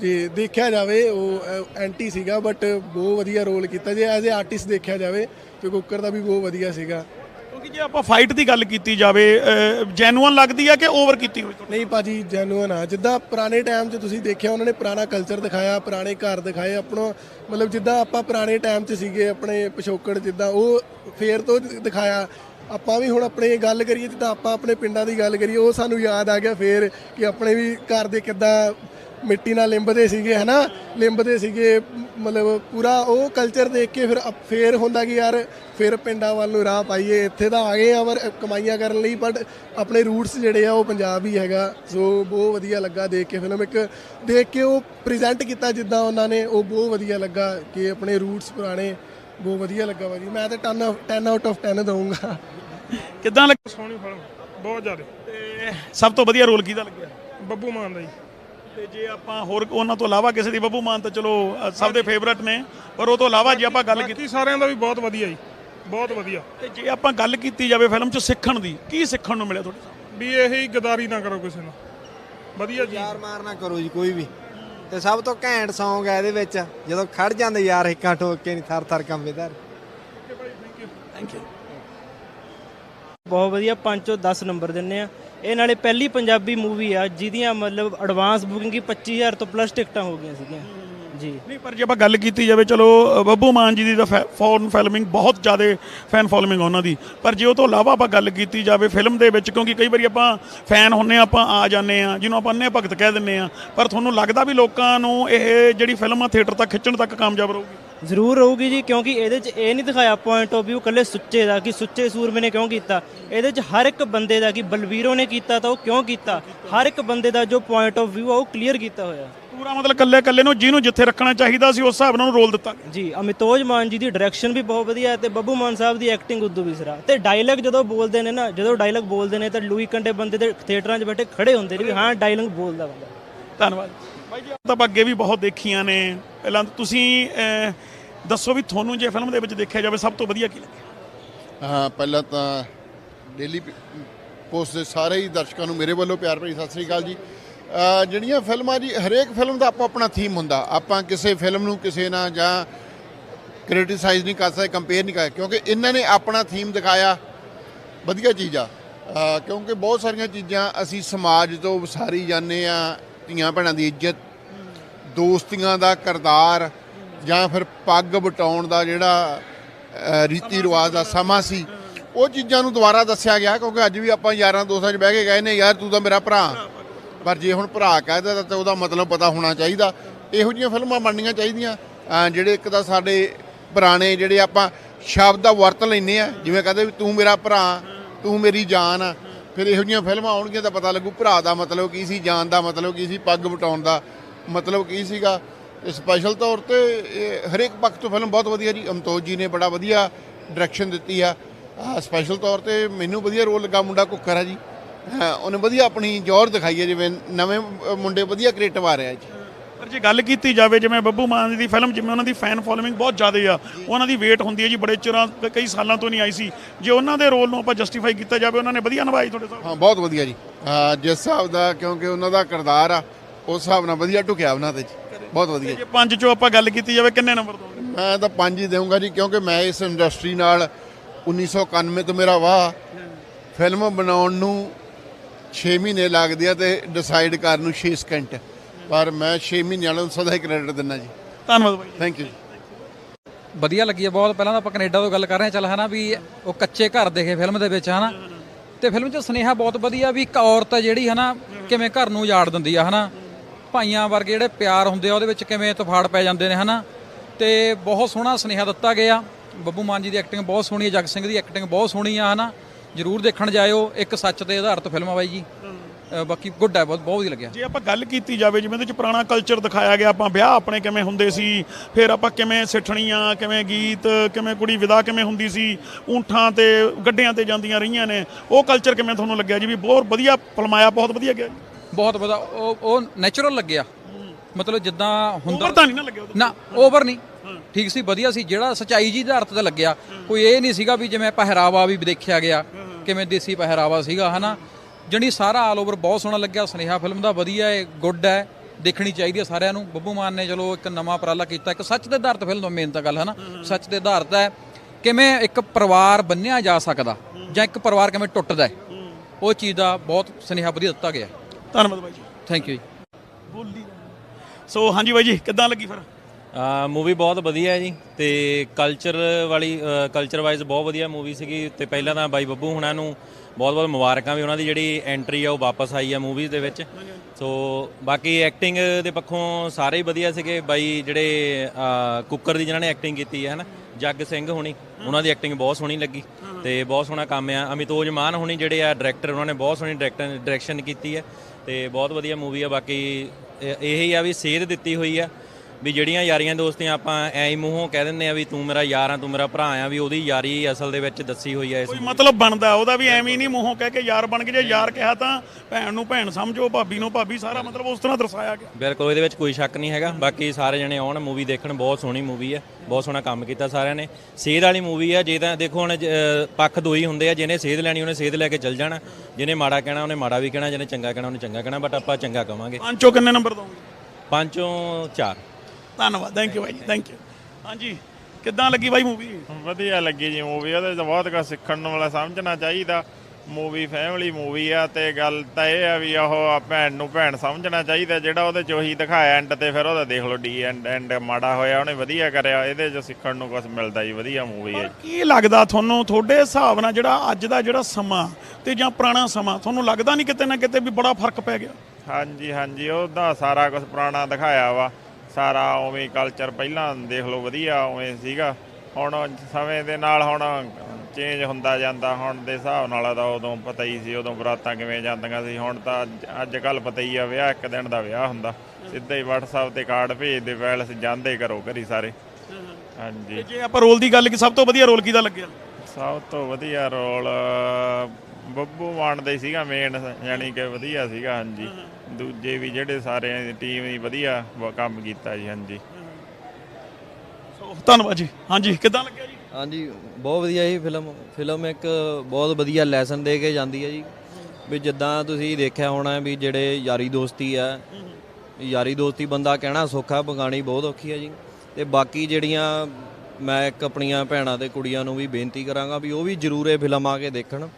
ਜੇ ਦੇਖਿਆ ਜਾਵੇ ਉਹ ਐਂਟੀ ਸੀਗਾ ਬਟ ਬਹੁਤ ਵਧੀਆ ਰੋਲ ਕੀਤਾ। ਜੇ ਐਜ਼ ਅ ਆਰਟਿਸਟ ਦੇਖਿਆ ਜਾਵੇ ਤੇ ਕੁੱਕਰ ਦਾ ਵੀ ਬਹੁਤ ਵਧੀਆ ਸੀਗਾ। ਕਿਉਂਕਿ ਜੇ ਆਪਾਂ ਫਾਈਟ ਦੀ ਗੱਲ ਕੀਤੀ ਜਾਵੇ ਜੈਨੂਅਨ ਲੱਗਦੀ ਆ ਕਿ ਓਵਰ ਕੀਤੀ ਹੋਈ? ਨਹੀਂ ਭਾਜੀ ਜੈਨੂਅਨ ਆ। ਜਿੱਦਾਂ ਪੁਰਾਣੇ ਟਾਈਮ 'ਚ ਤੁਸੀਂ ਦੇਖਿਆ ਉਹਨਾਂ ਨੇ ਪੁਰਾਣਾ ਕਲਚਰ ਦਿਖਾਇਆ ਪੁਰਾਣੇ ਘਰ ਦਿਖਾਏ ਆਪਣਾ ਮਤਲਬ ਜਿੱਦਾਂ ਆਪਾਂ ਪੁਰਾਣੇ ਟਾਈਮ 'ਚ ਸੀਗੇ ਆਪਣੇ ਪਿਛੋਕੜ ਜਿੱਦਾਂ ਉਹ ਫੇਰ ਤੋਂ ਦਿਖਾਇਆ। ਆਪਾਂ ਵੀ ਹੁਣ ਆਪਣੇ ਗੱਲ ਕਰੀਏ ਜਿੱਦਾਂ ਆਪਾਂ ਆਪਣੇ ਪਿੰਡਾਂ ਦੀ ਗੱਲ ਕਰੀਏ, ਉਹ ਸਾਨੂੰ ਯਾਦ ਆ ਗਿਆ ਫੇਰ ਕਿ ਆਪਣੇ ਵੀ ਘਰ ਦੇ ਕਿੱਦਾਂ ਮਿੱਟੀ ਨਾਲ ਲਿੰਬਦੇ ਸੀਗੇ, ਹਨਾ? ਲਿੰਬਦੇ ਸੀਗੇ, ਮਤਲਬ ਪੂਰਾ ਉਹ ਕਲਚਰ ਦੇਖ ਕੇ ਫਿਰ ਅਪ- ਫੇਰ ਹੁੰਦਾ ਕਿ ਯਾਰ ਫਿਰ ਪਿੰਡਾਂ ਵੱਲ ਨੂੰ ਰਾਹ ਪਾਈਏ, ਇੱਥੇ ਤਾਂ ਆ ਗਏ ਆ ਪਰ ਕਮਾਈਆਂ ਕਰਨ ਲਈ ਬਟ ਆਪਣੇ ਰੂਟਸ ਜਿਹੜੇ ਆ ਉਹ ਪੰਜਾਬ ਹੀ ਹੈਗਾ। ਸੋ ਬਹੁਤ ਵਧੀਆ ਲੱਗਾ ਦੇਖ ਕੇ ਫਿਲਮ ਇੱਕ, ਦੇਖ ਕੇ ਉਹ ਪ੍ਰੈਜ਼ੈਂਟ ਕੀਤਾ ਜਿੱਦਾਂ ਉਹਨਾਂ ਨੇ, ਉਹ ਬਹੁਤ ਵਧੀਆ ਲੱਗਾ ਕਿ ਆਪਣੇ ਰੂਟਸ ਪੁਰਾਣੇ, ਬਹੁਤ ਵਧੀਆ ਲੱਗਾ ਭਾਜੀ। ਮੈਂ ਤਾਂ 10 10 ਆਊਟ ਆਫ 10 ਦਊਂਗਾ। ਕਿੱਦਾਂ ਲੱਗੀ ਸੋਹਣੀ ਫਿਲਮ ਬਹੁਤ ਜ਼ਿਆਦਾ। ਤੇ ਸਭ ਤੋਂ ਵਧੀਆ ਰੋਲ ਕਿਹਦਾ ਲੱਗਿਆ? ਬੱਬੂ ਮਾਨ ਦਾ ਜੀ। ਤੇ ਜੇ ਆਪਾਂ ਹੋਰ ਉਹਨਾਂ ਤੋਂ ਇਲਾਵਾ ਕਿਸੇ ਦੀ ਬੱਬੂ ਮਾਨ ਤਾਂ ਚਲੋ ਅ, ਸਭ ਦੇ ਫੇਵਰਟ ਨੇ ਪਰ ਉਹ ਤੋਂ ਇਲਾਵਾ ਜੇ ਆਪਾਂ ਗੱਲ ਕੀਤੀ ਬਾਕੀ ਸਾਰਿਆਂ ਦਾ ਵੀ ਬਹੁਤ ਵਧੀਆ ਜੀ ਬਹੁਤ ਵਧੀਆ। ਤੇ ਜੇ ਆਪਾਂ ਗੱਲ ਕੀਤੀ ਜਾਵੇ ਫਿਲਮ 'ਚ ਸਿੱਖਣ ਦੀ ਕੀ ਸਿੱਖਣ ਨੂੰ ਮਿਲਿਆ ਤੁਹਾਡੇ ਵੀ ਇਹੀ ਗਦਾਰੀ ਨਾ ਕਰੋ ਕਿਸੇ ਨਾਲ। ਵਧੀਆ ਜੀ। ਯਾਰ ਮਾਰ ਨਾ ਕਰੋ ਜੀ ਕੋਈ ਵੀ। ਤੇ ਸਭ ਤੋਂ ਘੈਂਟ Song ਹੈ ਇਹਦੇ ਵਿੱਚ ਜਦੋਂ ਖੜ ਜਾਂਦੇ ਯਾਰ ਹਿੱਕਾਂ ਠੋਕ ਕੇ ਨਹੀਂ ਥਰ ਥਰ ਕੰਬੇਦਾਰ ਥੈਂਕ ਯੂ ਬਹੁਤ ਵਧੀਆ 5 ਤੋਂ 10 ਨੰਬਰ ਦਿੰਨੇ ਆ। ਇਹ ਨਾਲੇ ਪਹਿਲੀ ਪੰਜਾਬੀ ਮੂਵੀ ਆ, ਜਿਹਦੀਆਂ ਮਤਲਬ ਐਡਵਾਂਸ ਬੁਕਿੰਗ ਹੀ 25000 ਤੋਂ ਪਲੱਸ ਟਿਕਟਾਂ ਹੋ ਗਈਆਂ ਸੀਗੀਆਂ। ਜੀ। ਨਹੀਂ, ਪਰ ਜੇ ਆਪਾਂ ਗੱਲ ਕੀਤੀ ਜਾਵੇ, ਚਲੋ ਬੱਬੂ ਮਾਨ ਜੀ ਦੀ ਤਾਂ ਫੋਰਨ ਫਿਲਮਿੰਗ ਬਹੁਤ ਜ਼ਿਆਦਾ ਫੈਨ ਫੋਲੋਇੰਗ ਉਹਨਾਂ ਦੀ। ਪਰ ਜੇ ਉਹ ਤੋਂ ਇਲਾਵਾ ਆਪਾਂ ਗੱਲ ਕੀਤੀ ਜਾਵੇ ਫਿਲਮ ਦੇ ਵਿੱਚ, ਕਿਉਂਕਿ ਕਈ ਵਾਰੀ ਆਪਾਂ ਫੈਨ ਹੁੰਨੇ ਆ, ਆਪਾਂ ਆ ਜਾਂਦੇ ਆ, ਜਿਹਨੂੰ ਆਪਾਂ ਅੰਨੇ ਭਗਤ ਕਹਿ ਦਿੰਨੇ ਆ। ਪਰ ਤੁਹਾਨੂੰ ਲੱਗਦਾ ਵੀ ਲੋਕਾਂ ਨੂੰ ਇਹ ਜਿਹੜੀ ਫਿਲਮ ਆ ਥੀਏਟਰ ਤੱਕ ਖਿੱਚਣ ਤੱਕ ਕਾਮਯਾਬ ਰਹੂਗੀ? ਜ਼ਰੂਰ ਰਹੂਗੀ ਜੀ ਕਿਉਂਕਿ ਇਹਦੇ 'ਚ ਇਹ ਨਹੀਂ ਦਿਖਾਇਆ ਪੁਆਇੰਟ ਆਫ View ਕੱਲੇ ਸੁੱਚੇ ਦਾ ਕਿ ਸੁੱਚੇ ਸੂਰਮੇ ਨੇ ਕਿਉਂ ਕੀਤਾ। ਇਹਦੇ 'ਚ ਹਰ ਇੱਕ ਬੰਦੇ ਦਾ ਕਿ ਬਲਵੀਰੋ ਨੇ ਕੀਤਾ ਤਾਂ ਉਹ ਕਿਉਂ ਕੀਤਾ? ਹਰ ਇੱਕ ਬੰਦੇ ਦਾ ਜੋ ਪੁਆਇੰਟ ਆਫ View ਆ ਉਹ ਕਲੀਅਰ ਕੀਤਾ ਹੋਇਆ। ਪੂਰਾ ਮਤਲਬ ਕੱਲੇ ਕੱਲੇ ਨੂੰ ਜਿਹਨੂੰ ਜਿੱਥੇ ਰੱਖਣਾ ਚਾਹੀਦਾ ਸੀ ਉਸ ਹਿਸਾਬ ਨਾਲ ਉਹਨੂੰ ਰੋਲ ਦਿੱਤਾ। ਜੀ ਅਮਿਤੋਜ ਮਾਨ ਜੀ ਦੀ ਡਾਇਰੈਕਸ਼ਨ ਵੀ ਬਹੁਤ ਵਧੀਆ ਹੈ ਤੇ ਬੱਬੂ ਮਾਨ ਸਾਹਿਬ ਦੀ ਐਕਟਿੰਗ ਉਦੋਂ ਵੀ ਸਰਾ। ਤੇ ਡਾਇਲੌਗ ਜਦੋਂ ਬੋਲਦੇ ਨੇ ਨਾ ਜਦੋਂ ਡਾਇਲੌਗ ਬੋਲਦੇ ਨੇ ਤਾਂ ਲੂਈ ਕੰਡੇ ਬੰਦੇ ਦੇ ਥੀਏਟਰਾਂ 'ਚ ਬੈਠੇ ਖੜੇ ਹੁੰਦੇ ਨੇ ਵੀ ਹਾਂ ਡਾਇਲੌਗ ਬੋਲਦਾ ਬੰਦਾ। ਧੰਨਵਾਦ। ਬਾਈ ਜੀ, ਤਾਂ ਅੱਗੇ ਵੀ ਬਹੁਤ ਦੇਖੀਆਂ ਨੇ। ਪਹਿਲਾਂ ਤੁਸੀਂ ਦੱਸੋ ਵੀ ਤੁਹਾਨੂੰ ਜੇ ਫਿਲਮ ਦੇ ਵਿੱਚ ਦੇਖਿਆ ਜਾਵੇ, ਸਭ ਤੋਂ ਵਧੀਆ ਕੀ ਲੱਗਿਆ? ਹਾਂ, ਪਹਿਲਾਂ ਤਾਂ ਡੇਲੀ ਪੋਸਟ ਦੇ ਸਾਰੇ ਹੀ ਦਰਸ਼ਕਾਂ ਨੂੰ ਮੇਰੇ ਵੱਲੋਂ ਪਿਆਰ ਭਰੀ ਸਤਿ ਸ੍ਰੀ ਅਕਾਲ ਜੀ। ਜਿਹੜੀਆਂ ਫਿਲਮਾਂ ਜੀ, ਹਰੇਕ ਫਿਲਮ ਦਾ ਆਪੋ ਆਪਣਾ ਥੀਮ ਹੁੰਦਾ। ਆਪਾਂ ਕਿਸੇ ਫਿਲਮ ਨੂੰ ਕਿਸੇ ਨਾਲ ਜਾਂ ਕ੍ਰਿਟਿਸਾਈਜ਼ ਨਹੀਂ ਕਰ ਸਕਦੇ ਕੰਪੇਅਰ ਨਹੀਂ ਕਰ ਕਿਉਂਕਿ ਇਹਨਾਂ ਨੇ ਆਪਣਾ ਥੀਮ ਦਿਖਾਇਆ। ਵਧੀਆ ਚੀਜ਼ ਆ। ਕਿਉਂਕਿ ਬਹੁਤ ਸਾਰੀਆਂ ਚੀਜ਼ਾਂ ਅਸੀਂ ਸਮਾਜ ਤੋਂ ਵਿਸਾਰੀ ਜਾਂਦੇ ਆ ਧੀਆਂ ਭੈਣਾਂ ਦੀ ਇੱਜ਼ਤ, ਦੋਸਤੀਆਂ ਦਾ ਕਰਤਾਰ ਜਾਂ ਫਿਰ ਪੱਗ ਬਟਾਉਣ ਦਾ ਜਿਹੜਾ ਰੀਤੀ ਰਿਵਾਜ ਦਾ ਸਮਾਂ ਸੀ, ਉਹ ਚੀਜ਼ਾਂ ਨੂੰ ਦੁਬਾਰਾ ਦੱਸਿਆ ਗਿਆ ਕਿਉਂਕਿ ਅੱਜ ਵੀ ਆਪਾਂ ਯਾਰਾਂ ਦੋਸਤਾਂ 'ਚ ਬਹਿ ਕੇ ਗਏ ਨੇ, ਯਾਰ ਤੂੰ ਤਾਂ ਮੇਰਾ ਭਰਾ। ਪਰ ਜੇ ਹੁਣ ਭਰਾ ਕਹਿੰਦਾ ਤਾਂ ਉਹਦਾ ਮਤਲਬ ਪਤਾ ਹੋਣਾ ਚਾਹੀਦਾ। ਇਹੋ ਜਿਹੀਆਂ ਫਿਲਮਾਂ ਬਣਨੀਆਂ ਚਾਹੀਦੀਆਂ ਜਿਹੜੇ ਇੱਕ ਤਾਂ ਸਾਡੇ ਪੁਰਾਣੇ ਜਿਹੜੇ ਆਪਾਂ ਸ਼ਬਦ ਦਾ ਵਰਤ ਲੈਨੇ ਆ, ਜਿਵੇਂ ਕਹਿੰਦੇ ਵੀ, ਤੂੰ ਮੇਰਾ ਭਰਾ, ਤੂੰ ਮੇਰੀ ਜਾਨ ਆ। ਫਿਰ ਇਹੋ ਜਿਹੀਆਂ ਫਿਲਮਾਂ ਆਉਣਗੀਆਂ ਤਾਂ ਪਤਾ ਲੱਗੂ ਭਰਾ ਦਾ ਮਤਲਬ ਕੀ ਸੀ, ਜਾਨ ਦਾ ਮਤਲਬ ਕੀ ਸੀ, ਪੱਗ ਵਟਾਉਣ ਦਾ ਮਤਲਬ ਕੀ ਸੀਗਾ। ਸਪੈਸ਼ਲ ਤੌਰ ਤੇ ਹਰੇਕ ਪੱਖ ਤੋਂ ਫਿਲਮ ਬਹੁਤ ਵਧੀਆ ਜੀ। ਅਮਤੋਜ ਜੀ ਨੇ ਬੜਾ ਵਧੀਆ ਡਾਇਰੈਕਸ਼ਨ ਦਿੱਤੀ ਆ। ਸਪੈਸ਼ਲ ਤੌਰ ਤੇ ਮੈਨੂੰ ਵਧੀਆ ਰੋਲ ਲੱਗਾ ਮੁੰਡਾ ਕੁੱਕਰ ਆ ਜੀ। ਉਹਨੇ ਵਧੀਆ ਆਪਣੀ ਜੌਹਰ ਦਿਖਾਈ ਹੈ ਜਿਵੇਂ ਨਵੇਂ ਮੁੰਡੇ ਵਧੀਆ ਕ੍ਰੀਏਟਿਵ ਆ ਰਿਹਾ ਜੀ। ਪਰ ਜੇ ਗੱਲ ਕੀਤੀ ਜਾਵੇ ਜਿਵੇਂ ਬੱਬੂ ਮਾਨ ਜੀ ਦੀ ਫਿਲਮ ਜਿਵੇਂ ਉਹਨਾਂ ਦੀ ਫੈਨ ਫੋਲੋਇੰਗ ਬਹੁਤ ਜ਼ਿਆਦਾ ਆ ਉਹਨਾਂ ਦੀ ਵੇਟ ਹੁੰਦੀ ਹੈ ਜੀ ਬੜੇ ਚਿਰਾਂ ਕਈ ਸਾਲਾਂ ਤੋਂ ਨਹੀਂ ਆਈ ਸੀ। ਜੇ ਉਹਨਾਂ ਦੇ ਰੋਲ ਨੂੰ ਆਪਾਂ ਜਸਟੀਫਾਈ ਕੀਤਾ ਜਾਵੇ ਉਹਨਾਂ ਨੇ ਵਧੀਆ ਨਿਭਾਈ ਤੁਹਾਡੇ ਸਾਹਮਣੇ ਹਾਂ ਬਹੁਤ ਵਧੀਆ ਜੀ। ਜਿਸ ਹਿਸਾਬ ਦਾ ਕਿਉਂਕਿ ਉਹਨਾਂ ਦਾ ਕਿਰਦਾਰ ਆ ਉਸ ਹਿਸਾਬ ਨਾਲ ਵਧੀਆ ਢੁਕਿਆ ਉਹਨਾਂ ਤੇ ਜੀ। ਬਹੁਤ ਵਧੀਆ ਜੀ। ਜੇ ਪੰਜ ਚੋਂ ਆਪਾਂ ਗੱਲ ਕੀਤੀ ਜਾਵੇ ਕਿੰਨੇ ਨੰਬਰ ਦੋਗੇ ਮੈਂ ਤਾਂ ਪੰਜ ਹੀ ਦੇਵਾਂਗਾ ਜੀ ਕਿਉਂਕਿ ਮੈਂ ਇਸ ਇੰਡਸਟਰੀ ਨਾਲ 1991 ਤੋਂ ਮੇਰਾ ਵਾਹ। ਫਿਲਮ ਬਣਾਉਣ ਨੂੰ 6 ਮਹੀਨੇ ਲੱਗਦੇ ਆ ਤੇ ਡਿਸਾਈਡ ਕਰਨ ਨੂੰ 6 ਸਕਿੰਟ ਪਰ ਮੈਂ 6 ਮਹੀਨਿਆਂ ਨੂੰ ਸਦਾ ਹੀ ਕ੍ਰੈਡਿਟ ਦਿੰਦਾ ਜੀ। ਧੰਨਵਾਦ ਬਾਈ ਥੈਂਕ ਯੂ ਜੀ। ਵਧੀਆ ਲੱਗੀ ਹੈ ਬਹੁਤ। ਪਹਿਲਾਂ ਤਾਂ ਆਪਾਂ ਕੈਨੇਡਾ ਤੋਂ ਗੱਲ ਕਰ ਰਹੇ ਹਾਂ ਚੱਲ ਹਨਾ ਵੀ ਉਹ ਕੱਚੇ ਘਰ ਦੇਖੇ ਫਿਲਮ ਦੇ ਵਿੱਚ ਹਨਾ। ਤੇ ਫਿਲਮ 'ਚ ਸੁਨੇਹਾ ਬਹੁਤ ਵਧੀਆ ਵੀ ਇੱਕ ਔਰਤ ਹੈ ਜਿਹੜੀ ਹਨਾ ਕਿਵੇਂ ਘਰ ਨੂੰ ਉਜਾੜ ਦਿੰਦੀ ਆ ਹਨਾ। ਭਾਈਆਂ ਵਰਗੇ ਜਿਹੜੇ ਪਿਆਰ ਹੁੰਦੇ ਆ ਉਹਦੇ ਵਿੱਚ ਕਿਵੇਂ ਤਫਾੜ ਪੈ ਜਾਂਦੇ ਨੇ ਹਨਾ। ਤੇ ਬਹੁਤ ਸੋਹਣਾ ਸੁਨੇਹਾ ਦਿੱਤਾ ਗਿਆ। ਬੱਬੂ ਮਾਨ ਜੀ ਦੀ ਐਕਟਿੰਗ ਬਹੁਤ ਸੋਹਣੀ ਹੈ ਜਗ ਸਿੰਘ ਦੀ ਐਕਟਿੰਗ ਬਹੁਤ ਸੋਹਣੀ ਆ ਹਨਾ। ਜਰੂਰ ਦੇਖਣ ਜਾਇਓ ਇੱਕ ਸੱਚ ਤੇ ਆਧਾਰਿਤ ਫਿਲਮ ਆ ਬਾਈ ਜੀ। ਬਾਕੀ ਗੁੱਡ ਹੈ ਬਹੁਤ ਬਹੁਤ ਵਧੀਆ ਲੱਗਿਆ। ਜੇ ਆਪਾਂ ਗੱਲ ਕੀਤੀ ਜਾਵੇ ਜਿਵੇਂ ਇਹਦੇ ਵਿੱਚ ਪੁਰਾਣਾ ਕਲਚਰ ਦਿਖਾਇਆ ਗਿਆ ਆਪਾਂ ਵਿਆਹ ਆਪਣੇ ਕਿਵੇਂ ਹੁੰਦੇ ਸੀ ਫਿਰ ਆਪਾਂ ਕਿਵੇਂ ਸਿੱਠਣੀਆਂ ਕਿਵੇਂ ਗੀਤ ਕਿਵੇਂ ਕੁੜੀ ਵਿਦਾ ਕਿਵੇਂ ਹੁੰਦੀ ਸੀ ਊਂਠਾਂ ਤੇ ਗੱਡਿਆਂ ਤੇ ਜਾਂਦੀਆਂ ਰਹੀਆਂ ਨੇ ਉਹ ਕਲਚਰ ਕਿਵੇਂ ਤੁਹਾਨੂੰ ਲੱਗਿਆ ਜੀ? ਵੀ ਬਹੁਤ ਵਧੀਆ ਫਿਲਮਾਇਆ ਬਹੁਤ ਵਧੀਆ ਗਿਆ ਬਹੁਤ ਵਧੀਆ ਉਹ ਉਹ ਨੈਚੁਰਲ ਲੱਗਿਆ। ਮਤਲਬ ਜਿੱਦਾਂ ਹੁੰਦਾ ਓਵਰ ਤਾਂ ਨਹੀਂ ਨਾ ਲੱਗਿਆ? ਨਾ ਓਵਰ ਨਹੀਂ। ਠੀਕ ਸੀ ਵਧੀਆ ਸੀ। ਜਿਹੜਾ ਸਚਾਈ ਜੀ ਅਰਥ ਤੇ ਲੱਗਿਆ ਕੋਈ ਇਹ ਨਹੀਂ ਸੀਗਾ ਵੀ ਜਿਵੇਂ ਪਹਿਰਾਵਾ ਵੀ ਦੇਖਿਆ ਗਿਆ ਕਿਵੇਂ ਦੇਸੀ ਪਹਿਰਾਵਾ ਸੀਗਾ ਹਨਾ? ਜਣੀ ਸਾਰਾ ਆਲ ਓਵਰ ਬਹੁਤ ਸੋਹਣਾ ਲੱਗਿਆ ਸੁਨੇਹਾ ਫਿਲਮ ਦਾ ਵਧੀਆ ਹੈ ਗੁੱਡ ਹੈ ਦੇਖਣੀ ਚਾਹੀਦੀ ਹੈ ਸਾਰਿਆਂ ਨੂੰ। ਬੱਬੂ ਮਾਨ ਨੇ ਚਲੋ ਇੱਕ ਨਵਾਂ ਉਪਰਾਲਾ ਕੀਤਾ ਇੱਕ ਸੱਚ ਦੇ ਆਧਾਰਿਤ ਫਿਲਮ ਦਾ ਮੇਨ ਤਾਂ ਗੱਲ ਹੈ ਨਾ ਸੱਚ ਦੇ ਆਧਾਰਿਤ ਹੈ ਕਿਵੇਂ ਇੱਕ ਪਰਿਵਾਰ ਬੰਨਿਆ ਜਾ ਸਕਦਾ ਜਾਂ ਇੱਕ ਪਰਿਵਾਰ ਕਿਵੇਂ ਟੁੱਟਦਾ ਹੈ ਉਹ ਚੀਜ਼ ਦਾ ਬਹੁਤ ਸੁਨੇਹਾ ਵਧੀਆ ਦਿੱਤਾ ਗਿਆ। ਧੰਨਵਾਦ ਬਾਈ ਜੀ। ਥੈਂਕ ਯੂ ਜੀ। ਸੋ ਹਾਂਜੀ ਬਾਈ ਜੀ ਕਿੱਦਾਂ ਲੱਗੀ ਫਿਰ? ਮੂਵੀ ਬਹੁਤ ਵਧੀਆ ਹੈ ਜੀ ਤੇ ਕਲਚਰ ਵਾਲੀ ਕਲਚਰ ਵਾਈਜ਼ ਬਹੁਤ ਵਧੀਆ ਮੂਵੀ ਸੀਗੀ ਤੇ ਪਹਿਲਾਂ ਤਾਂ ਬਾਈ ਬੱਬੂ ਹੁਣਾਂ ਨੂੰ ਬਹੁਤ ਬਹੁਤ ਮੁਬਾਰਕਾਂ ਵੀ ਉਹਨਾਂ ਦੀ ਜਿਹੜੀ ਐਂਟਰੀ ਆ, ਉਹ ਵਾਪਸ ਆਈ ਆ ਮੂਵੀਜ਼ ਦੇ ਵਿੱਚ। ਸੋ ਬਾਕੀ ਐਕਟਿੰਗ ਦੇ ਪੱਖੋਂ ਸਾਰੇ ਹੀ ਵਧੀਆ ਸੀਗੇ। ਬਾਈ ਜਿਹੜੇ ਕੁੱਕਰ ਦੀ ਜਿਨ੍ਹਾਂ ਨੇ ਐਕਟਿੰਗ ਕੀਤੀ ਹੈ ਹਨਾ, ਜੱਗ ਸਿੰਘ ਹੋਣੀ, ਉਹਨਾਂ ਦੀ ਐਕਟਿੰਗ ਬਹੁਤ ਸੋਹਣੀ ਲੱਗੀ ਤੇ ਬਹੁਤ ਸੋਹਣਾ ਕੰਮ ਆ। ਅਮਿਤੋਜ ਮਾਨ ਹੋਣੀ ਜਿਹੜੇ ਆ ਡਾਇਰੈਕਟਰ ਉਹਨਾਂ ਨੇ ਬਹੁਤ ਸੋਹਣੀ ਡਾਇਰੈਕਟਰ ਡਾਇਰੈਕਸ਼ਨ ਕੀਤੀ ਹੈ ਤੇ ਬਹੁਤ ਵਧੀਆ ਮੂਵੀ ਆ। ਬਾਕੀ ਇਹ- ਇਹੀ ਆ ਵੀ ਸੇਧ ਦਿੱਤੀ ਹੋਈ ਆ। ਵੀ ਜਿਹੜੀਆਂ ਯਾਰੀਆਂ ਦੋਸਤੀਆਂ ਆਪਾਂ ਐਂ ਹੀ ਮੂੰਹੋਂ ਕਹਿ ਦਿੰਦੇ ਆ ਵੀ ਤੂੰ ਮੇਰਾ ਯਾਰ ਆ ਤੂੰ ਮੇਰਾ ਭਰਾ ਆ ਵੀ ਉਹਦੀ ਯਾਰੀ ਅਸਲ ਦੇ ਵਿੱਚ ਦੱਸੀ ਹੋਈ ਹੈ ਇਸ ਕੋਈ ਮਤਲਬ ਬਣਦਾ ਉਹਦਾ ਵੀ ਐਵੇਂ ਨਹੀਂ ਮੂੰਹੋਂ ਕਹਿ ਕੇ ਯਾਰ ਬਣ ਕੇ ਜੇ ਯਾਰ ਕਿਹਾ ਤਾਂ ਭੈਣ ਨੂੰ ਭੈਣ ਸਮਝੋ ਭਾਬੀ ਨੂੰ ਭਾਬੀ ਸਾਰਾ ਮਤਲਬ ਉਸ ਤਰ੍ਹਾਂ ਦਰਸਾਇਆ ਗਿਆ। ਬਿਲਕੁਲ ਇਹਦੇ ਵਿੱਚ ਕੋਈ ਸ਼ੱਕ ਨਹੀਂ ਹੈਗਾ। ਬਾਕੀ ਸਾਰੇ ਜਣੇ ਆਉਣ ਮੂਵੀ ਦੇਖਣ ਬਹੁਤ ਸੋਹਣੀ ਮੂਵੀ ਹੈ ਬਹੁਤ ਸੋਹਣਾ ਕੰਮ ਕੀਤਾ ਸਾਰਿਆਂ ਨੇ। ਸੇਧ ਵਾਲੀ ਮੂਵੀ ਹੈ ਜੇ ਤਾਂ ਦੇਖੋ ਹੁਣ ਪੱਖ ਦੋ ਹੀ ਹੁੰਦੇ ਆ ਜਿਹਨੇ ਸੇਧ ਲੈਣੀ ਉਹਨੇ ਸੇਧ ਲੈ ਕੇ ਚੱਲ ਜਾਣਾ। ਜਿਹਨੇ ਮਾੜਾ ਕਹਿਣਾ ਉਹਨੇ ਮਾੜਾ ਵੀ ਕਹਿਣਾ ਜਿਹਨੇ ਚੰਗਾ ਕਹਿਣਾ ਉਹਨੇ ਚੰਗਾ ਕਹਿਣਾ ਬਟ ਆਪਾਂ ਚੰਗਾ ਕਵਾਂਗੇ। ਪੰਜੋ ਕਿੰਨੇ ਨੰਬਰ ਦੋਗੇ? ਪੰਜੋਂ ਚਾਰ। ਧੰਨਵਾਦ। ਥੈਂਕ ਯੂ ਬਾਈ ਜੀ ਥੈਂਕ ਯੂ ਹਾਂਜੀ। ਕਿੱਦਾਂ ਲੱਗੀ ਬਾਈ ਮੂਵੀ ਵਧੀਆ ਲੱਗੀ ਜੀ ਮੂਵੀ ਉਹਦੇ ਚ ਬਹੁਤ ਕੁਝ ਸਿੱਖਣ ਨੂੰ ਵਾਲਾ ਸਮਝਣਾ ਚਾਹੀਦਾ। ਮੂਵੀ ਫੈਮਿਲੀ ਮੂਵੀ ਆ ਤੇ ਗੱਲ ਤਾਂ ਇਹ ਆ ਵੀ ਉਹ ਆ ਭੈਣ ਨੂੰ ਭੈਣ ਸਮਝਣਾ ਚਾਹੀਦਾ ਜਿਹੜਾ ਉਹਦੇ ਚ ਉਹੀ ਦਿਖਾਇਆ ਐਂਡ ਤੇ ਫਿਰ ਉਹਦਾ ਦੇਖ ਲਓ ਡੀ ਐਂਡ ਐਂਡ ਮਾੜਾ ਹੋਇਆ ਉਹਨੇ ਵਧੀਆ ਕਰਿਆ ਇਹਦੇ ਚ ਸਿੱਖਣ ਨੂੰ ਕੁਝ ਮਿਲਦਾ ਜੀ ਵਧੀਆ ਮੂਵੀ ਹੈ ਕੀ ਲੱਗਦਾ ਤੁਹਾਨੂੰ ਤੁਹਾਡੇ ਹਿਸਾਬ ਨਾਲ ਜਿਹੜਾ ਅੱਜ ਦਾ ਜਿਹੜਾ ਸਮਾਂ ਤੇ ਜਾਂ ਪੁਰਾਣਾ ਸਮਾਂ ਤੁਹਾਨੂੰ ਲੱਗਦਾ ਨਹੀਂ ਕਿਤੇ ਨਾ ਕਿਤੇ ਵੀ ਬੜਾ ਫ਼ਰਕ ਪੈ ਗਿਆ? ਹਾਂਜੀ ਹਾਂਜੀ ਉਹਦਾ ਸਾਰਾ ਕੁਝ ਪੁਰਾਣਾ ਦਿਖਾਇਆ ਵਾ। ਸਾਰਾ ਉਵੇਂ ਕਲਚਰ ਪਹਿਲਾਂ ਦੇਖ ਲਓ ਵਧੀਆ ਉਵੇਂ ਸੀਗਾ। ਹੁਣ ਸਮੇਂ ਦੇ ਨਾਲ ਹੁਣ ਚੇਂਜ ਹੁੰਦਾ ਜਾਂਦਾ ਹੁਣ ਦੇ ਹਿਸਾਬ ਨਾਲ ਤਾਂ ਉਦੋਂ ਪਤਾ ਹੀ ਸੀ ਉਦੋਂ ਬਰਾਤਾਂ ਕਿਵੇਂ ਜਾਂਦੀਆਂ ਸੀ ਹੁਣ ਤਾਂ ਅੱਜ ਕੱਲ ਪਤਾ ਹੀ ਆ ਵਿਆਹ ਇੱਕ ਦਿਨ ਦਾ ਵਿਆਹ ਹੁੰਦਾ। ਸਿੱਧਾ ਹੀ WhatsApp ਤੇ ਕਾਰਡ ਭੇਜਦੇ ਪੈਲਸ ਜਾਂਦੇ ਘਰੋਂ ਘਰੀ ਸਾਰੇ। ਹਾਂਜੀ। ਜੇ ਆਪਾਂ ਰੋਲ ਦੀ ਗੱਲ ਕੀ ਸਭ ਤੋਂ ਵਧੀਆ ਰੋਲ ਕਿਹਦਾ ਲੱਗਿਆ? ਸਭ ਤੋਂ ਵਧੀਆ ਰੋਲ ਬੱਬੂ ਮਾਨ ਦਾ ਹੀ ਸੀਗਾ ਮੇਨ ਯਾਨੀ ਕਿ ਵਧੀਆ ਸੀਗਾ ਹਾਂਜੀ। ਦੂਜੇ ਵੀ ਜਿਹੜੇ ਸਾਰੇ ਟੀਮ ਹੀ ਵਧੀਆ ਕੰਮ ਕੀਤਾ ਜੀ ਹਾਂਜੀ। ਸੋ ਧੰਨਵਾਦ ਜੀ। ਹਾਂਜੀ ਕਿੱਦਾਂ ਲੱਗਿਆ ਜੀ? ਹਾਂਜੀ ਬਹੁਤ ਵਧੀਆ ਜੀ ਫਿਲਮ ਫਿਲਮ ਇੱਕ ਬਹੁਤ ਵਧੀਆ ਲੈਸਨ ਦੇ ਕੇ ਜਾਂਦੀ ਹੈ ਜੀ। ਵੀ ਜਿੱਦਾਂ ਤੁਸੀਂ ਦੇਖਿਆ ਹੋਣਾ ਵੀ ਜਿਹੜੇ ਯਾਰੀ ਦੋਸਤੀ ਆ ਯਾਰੀ ਦੋਸਤੀ ਬੰਦਾ ਕਹਿਣਾ ਸੌਖਾ ਬਗਾਣੀ ਬਹੁਤ ਔਖੀ ਹੈ ਜੀ। ਤੇ ਬਾਕੀ ਜਿਹੜੀਆਂ ਮੈਂ ਇੱਕ ਆਪਣੀਆਂ ਭੈਣਾਂ ਤੇ ਕੁੜੀਆਂ ਨੂੰ ਵੀ ਬੇਨਤੀ ਕਰਾਂਗਾ ਵੀ ਉਹ ਵੀ ਜ਼ਰੂਰ ਇਹ ਫਿਲਮ ਆ ਕੇ ਦੇਖਣ।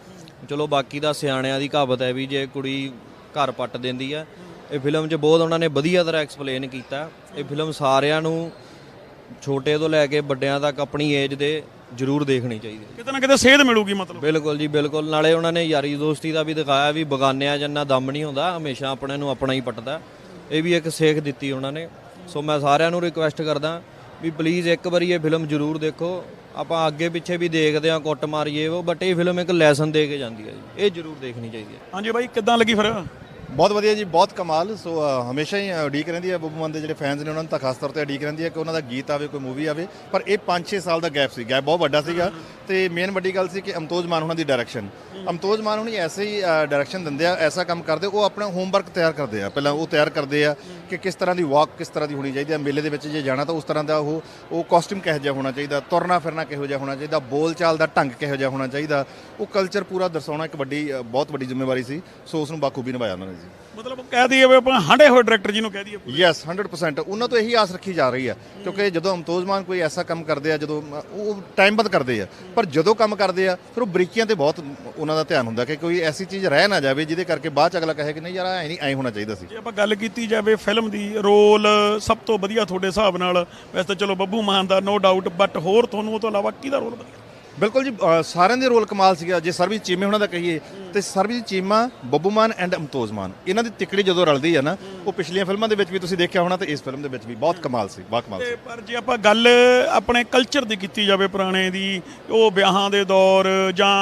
ਚਲੋ ਬਾਕੀ ਦਾ ਸਿਆਣਿਆਂ ਦੀ ਕਹਾਵਤ ਹੈ ਵੀ ਜੇ ਕੁੜੀ ਘਰ ਪੱਟ ਦਿੰਦੀ ਹੈ ਇਹ ਫਿਲਮ 'ਚ ਬਹੁਤ ਉਹਨਾਂ ਨੇ ਵਧੀਆ ਤਰ੍ਹਾਂ ਐਕਸਪਲੇਨ ਕੀਤਾ। ਇਹ ਫਿਲਮ ਸਾਰਿਆਂ ਨੂੰ ਛੋਟੇ ਤੋਂ ਲੈ ਕੇ ਵੱਡਿਆਂ ਤੱਕ ਆਪਣੀ ਏਜ ਦੇ ਜ਼ਰੂਰ ਦੇਖਣੀ ਚਾਹੀਦੀ ਹੈ। ਕਿਤੇ ਨਾ ਕਿਤੇ ਸੇਧ ਮਿਲੂਗੀ ਮਤਲਬ। ਬਿਲਕੁਲ ਜੀ ਬਿਲਕੁਲ। ਨਾਲੇ ਉਹਨਾਂ ਨੇ ਯਾਰੀ ਦੋਸਤੀ ਦਾ ਵੀ ਦਿਖਾਇਆ ਵੀ ਬਗਾਨਿਆਂ ਜੰਨਾ ਦਮ ਨਹੀਂ ਹੁੰਦਾ ਹਮੇਸ਼ਾ ਆਪਣੇ ਨੂੰ ਆਪਣਾ ਹੀ ਪਟਦਾ। ਇਹ ਵੀ ਇੱਕ ਸੇਖ ਦਿੱਤੀ ਉਹਨਾਂ ਨੇ। ਸੋ ਮੈਂ ਸਾਰਿਆਂ ਨੂੰ ਰਿਕੁਐਸਟ ਕਰਦਾ ਵੀ ਪਲੀਜ਼ ਇੱਕ ਵਾਰੀ ਇਹ ਫਿਲਮ ਜ਼ਰੂਰ ਦੇਖੋ। ਆਪਾਂ ਅੱਗੇ ਪਿੱਛੇ ਵੀ ਦੇਖਦੇ ਹਾਂ ਕੁੱਟ ਮਾਰੀਏ ਉਹ ਬਟ ਇਹ ਫਿਲਮ ਇੱਕ ਲੈਸਨ ਦੇ ਕੇ ਜਾਂਦੀ ਹੈ ਜੀ। ਇਹ ਜ਼ਰੂਰ ਦੇਖਣੀ ਚਾਹੀਦੀ ਹੈ। ਹਾਂਜੀ ਬਾਈ ਕਿੱਦਾਂ ਲੱਗੀ ਫਿਰ? ਬਹੁਤ ਵਧੀਆ ਜੀ ਬਹੁਤ ਕਮਾਲ। ਸੋ ਅ, ਹਮੇਸ਼ਾ ਹੀ ਉਡੀਕ ਰਹਿੰਦੀ ਹੈ ਬੱਬੂ ਮਾਨ ਦੇ ਜਿਹੜੇ ਫੈਨਸ ਨੇ ਉਹਨਾਂ ਨੂੰ ਤਾਂ ਖਾਸ ਤੌਰ ਤੇ ਉਡੀਕ ਰਹਿੰਦੀ ਹੈ ਕਿ ਉਹਨਾਂ ਦਾ ਗੀਤ ਆਵੇ ਕੋਈ ਮੂਵੀ ਆਵੇ। ਪਰ ਇਹ 5-6 ਸਾਲ ਦਾ ਗੈਪ ਸੀ। ਗੈਪ ਬਹੁਤ ਵੱਡਾ ਸੀਗਾ। ਤੇ ਮੇਨ ਵੱਡੀ ਗੱਲ ਸੀ ਕਿ ਅਮਤੋਜ ਮਾਨ ਉਹਨਾਂ ਦੀ ਡਾਇਰੈਕਸ਼ਨ ਅਮਤੋਜ ਮਾਨ ਹੁਣੀ ਐਸੇ ਹੀ ਡਾਇਰੈਕਸ਼ਨ ਦਿੰਦੇ ਆ ਐਸਾ ਕੰਮ ਕਰਦੇ ਉਹ ਆਪਣਾ ਹੋਮਵਰਕ ਤਿਆਰ ਕਰਦੇ ਆ। ਪਹਿਲਾਂ ਉਹ ਤਿਆਰ ਕਰਦੇ ਆ ਕਿ ਕਿਸ ਤਰ੍ਹਾਂ ਦੀ ਵਾਕ ਕਿਸ ਤਰ੍ਹਾਂ ਦੀ ਹੋਣੀ ਚਾਹੀਦੀ ਹੈ ਮੇਲੇ ਦੇ ਵਿੱਚ ਜੇ ਜਾਣਾ ਤਾਂ ਉਸ ਤਰ੍ਹਾਂ ਦਾ ਉਹ ਉਹ ਕਾਸਟਿਊਮ ਕਿਹੋ ਜਿਹਾ ਹੋਣਾ ਚਾਹੀਦਾ ਤੁਰਨਾ ਫਿਰਨਾ ਕਿਹੋ ਜਿਹਾ ਹੋਣਾ ਚਾਹੀਦਾ ਬੋਲ ਚਾਲ ਦਾ ਢੰਗ ਕਿਹੋ ਜਿਹਾ ਹੋਣਾ ਚਾਹੀਦਾ। ਉਹ ਕਲਚਰ ਪੂਰਾ ਦਰਸਾਉਣਾ ਇੱਕ ਵੱਡੀ ਬਹੁਤ ਵੱਡੀ ਜ਼ਿੰਮੇਵਾਰੀ ਸੀ। ਸੋ ਉਸ ਨੂੰ ਬਾਖੂਬੀ ਨਿਭਾਇਆ ਉਹਨਾਂ ਨੇ ਜੀ। ਮਤਲਬ ਕਹਿ ਦਈਏ ਵੀ ਆਪਾਂ ਹੰਡੇ ਹੋਏ ਡਾਇਰੈਕਟਰ ਜੀ ਨੂੰ ਕਹਿ ਦਈਏ ਯੈਸ 100% ਉਹਨਾਂ ਤੋਂ ਇਹੀ ਆਸ ਰੱਖੀ ਜਾ ਰਹੀ ਹੈ ਕਿਉਂਕਿ ਜਦੋਂ ਅਮਤੋਜ ਮਾਨ ਕੋਈ ਐਸਾ ਕੰਮ ਕਰਦੇ ਆ ਜਦੋਂ ਉਹ ਟਾਈਮ ਬਾਅਦ ਕਰਦੇ ਆ। ਪਰ ਜਦੋਂ ਕੰਮ ਕਰਦੇ ਆ, ਫਿਰ ਉਹ ਬਰੀਕੀਆਂ ਤੇ ਬਹੁਤ ਉਹਨਾਂ ਦਾ ਧਿਆਨ ਹੁੰਦਾ ਕਿ ਕੋਈ ਐਸੀ ਚੀਜ਼ ਰਹਿ ਨਾ ਜਾਵੇ ਜਿਹਦੇ ਕਰਕੇ ਬਾਅਦ ਚ ਅਗਲਾ ਕਹੇ ਕਿ ਨਹੀਂ ਯਾਰ ਐ ਨਹੀਂ, ਐ ਹੋਣਾ ਚਾਹੀਦਾ ਸੀ। ਜੇ ਆਪਾਂ ਗੱਲ ਕੀਤੀ ਜਾਵੇ ਫਿਲਮ ਦੀ, ਰੋਲ ਸਭ ਤੋਂ ਵਧੀਆ ਤੁਹਾਡੇ ਹਿਸਾਬ ਨਾਲ, ਵੈਸੇ ਤਾਂ ਚਲੋ ਬੱਬੂ ਮਾਨ ਦਾ ਨੋ ਡਾਊਟ ਬਟ ਹੋਰ ਤੁਹਾਨੂੰ ਉਹ ਤੋਂ ਇਲਾਵਾ ਕਿਹਦਾ ਰੋਲ ਵਧੀਆ ਬਿਲਕੁਲ ਜੀ ਅ, ਸਾਰਿਆਂ ਦੇ ਰੋਲ ਕਮਾਲ ਸੀਗਾ। ਜੇ ਸਰਬਜੀਤ ਚੀਮੇ ਉਹਨਾਂ ਦਾ ਕਹੀਏ। ਤੇ ਸਰਬਜੀਤ ਚੀਮਾ ਬੱਬੂ ਮਾਨ ਐਂਡ ਅਮਤੋਜ ਮਾਨ। ਇਹਨਾਂ ਦੀ ਤਿਕੜੀ ਜਦੋਂ ਰਲਦੀ ਹੈ ਨਾ ਉਹ ਪਿਛਲੀਆਂ ਫਿਲਮਾਂ ਦੇ ਵਿੱਚ ਵੀ ਤੁਸੀਂ ਦੇਖਿਆ ਹੋਣਾ ਤੇ ਇਸ ਫਿਲਮ ਦੇ ਵਿੱਚ ਵੀ ਬਹੁਤ ਕਮਾਲ ਸੀ ਬਹੁਤ ਕਮਾਲ ਸੀ। ਤੇ ਪਰ ਜੇ ਆਪਾਂ ਗੱਲ ਆਪਣੇ ਕਲਚਰ ਦੀ ਕੀਤੀ ਜਾਵੇ ਪੁਰਾਣੇ ਦੀ ਉਹ ਵਿਆਹਾਂ ਦੇ ਦੌਰ ਜਾਂ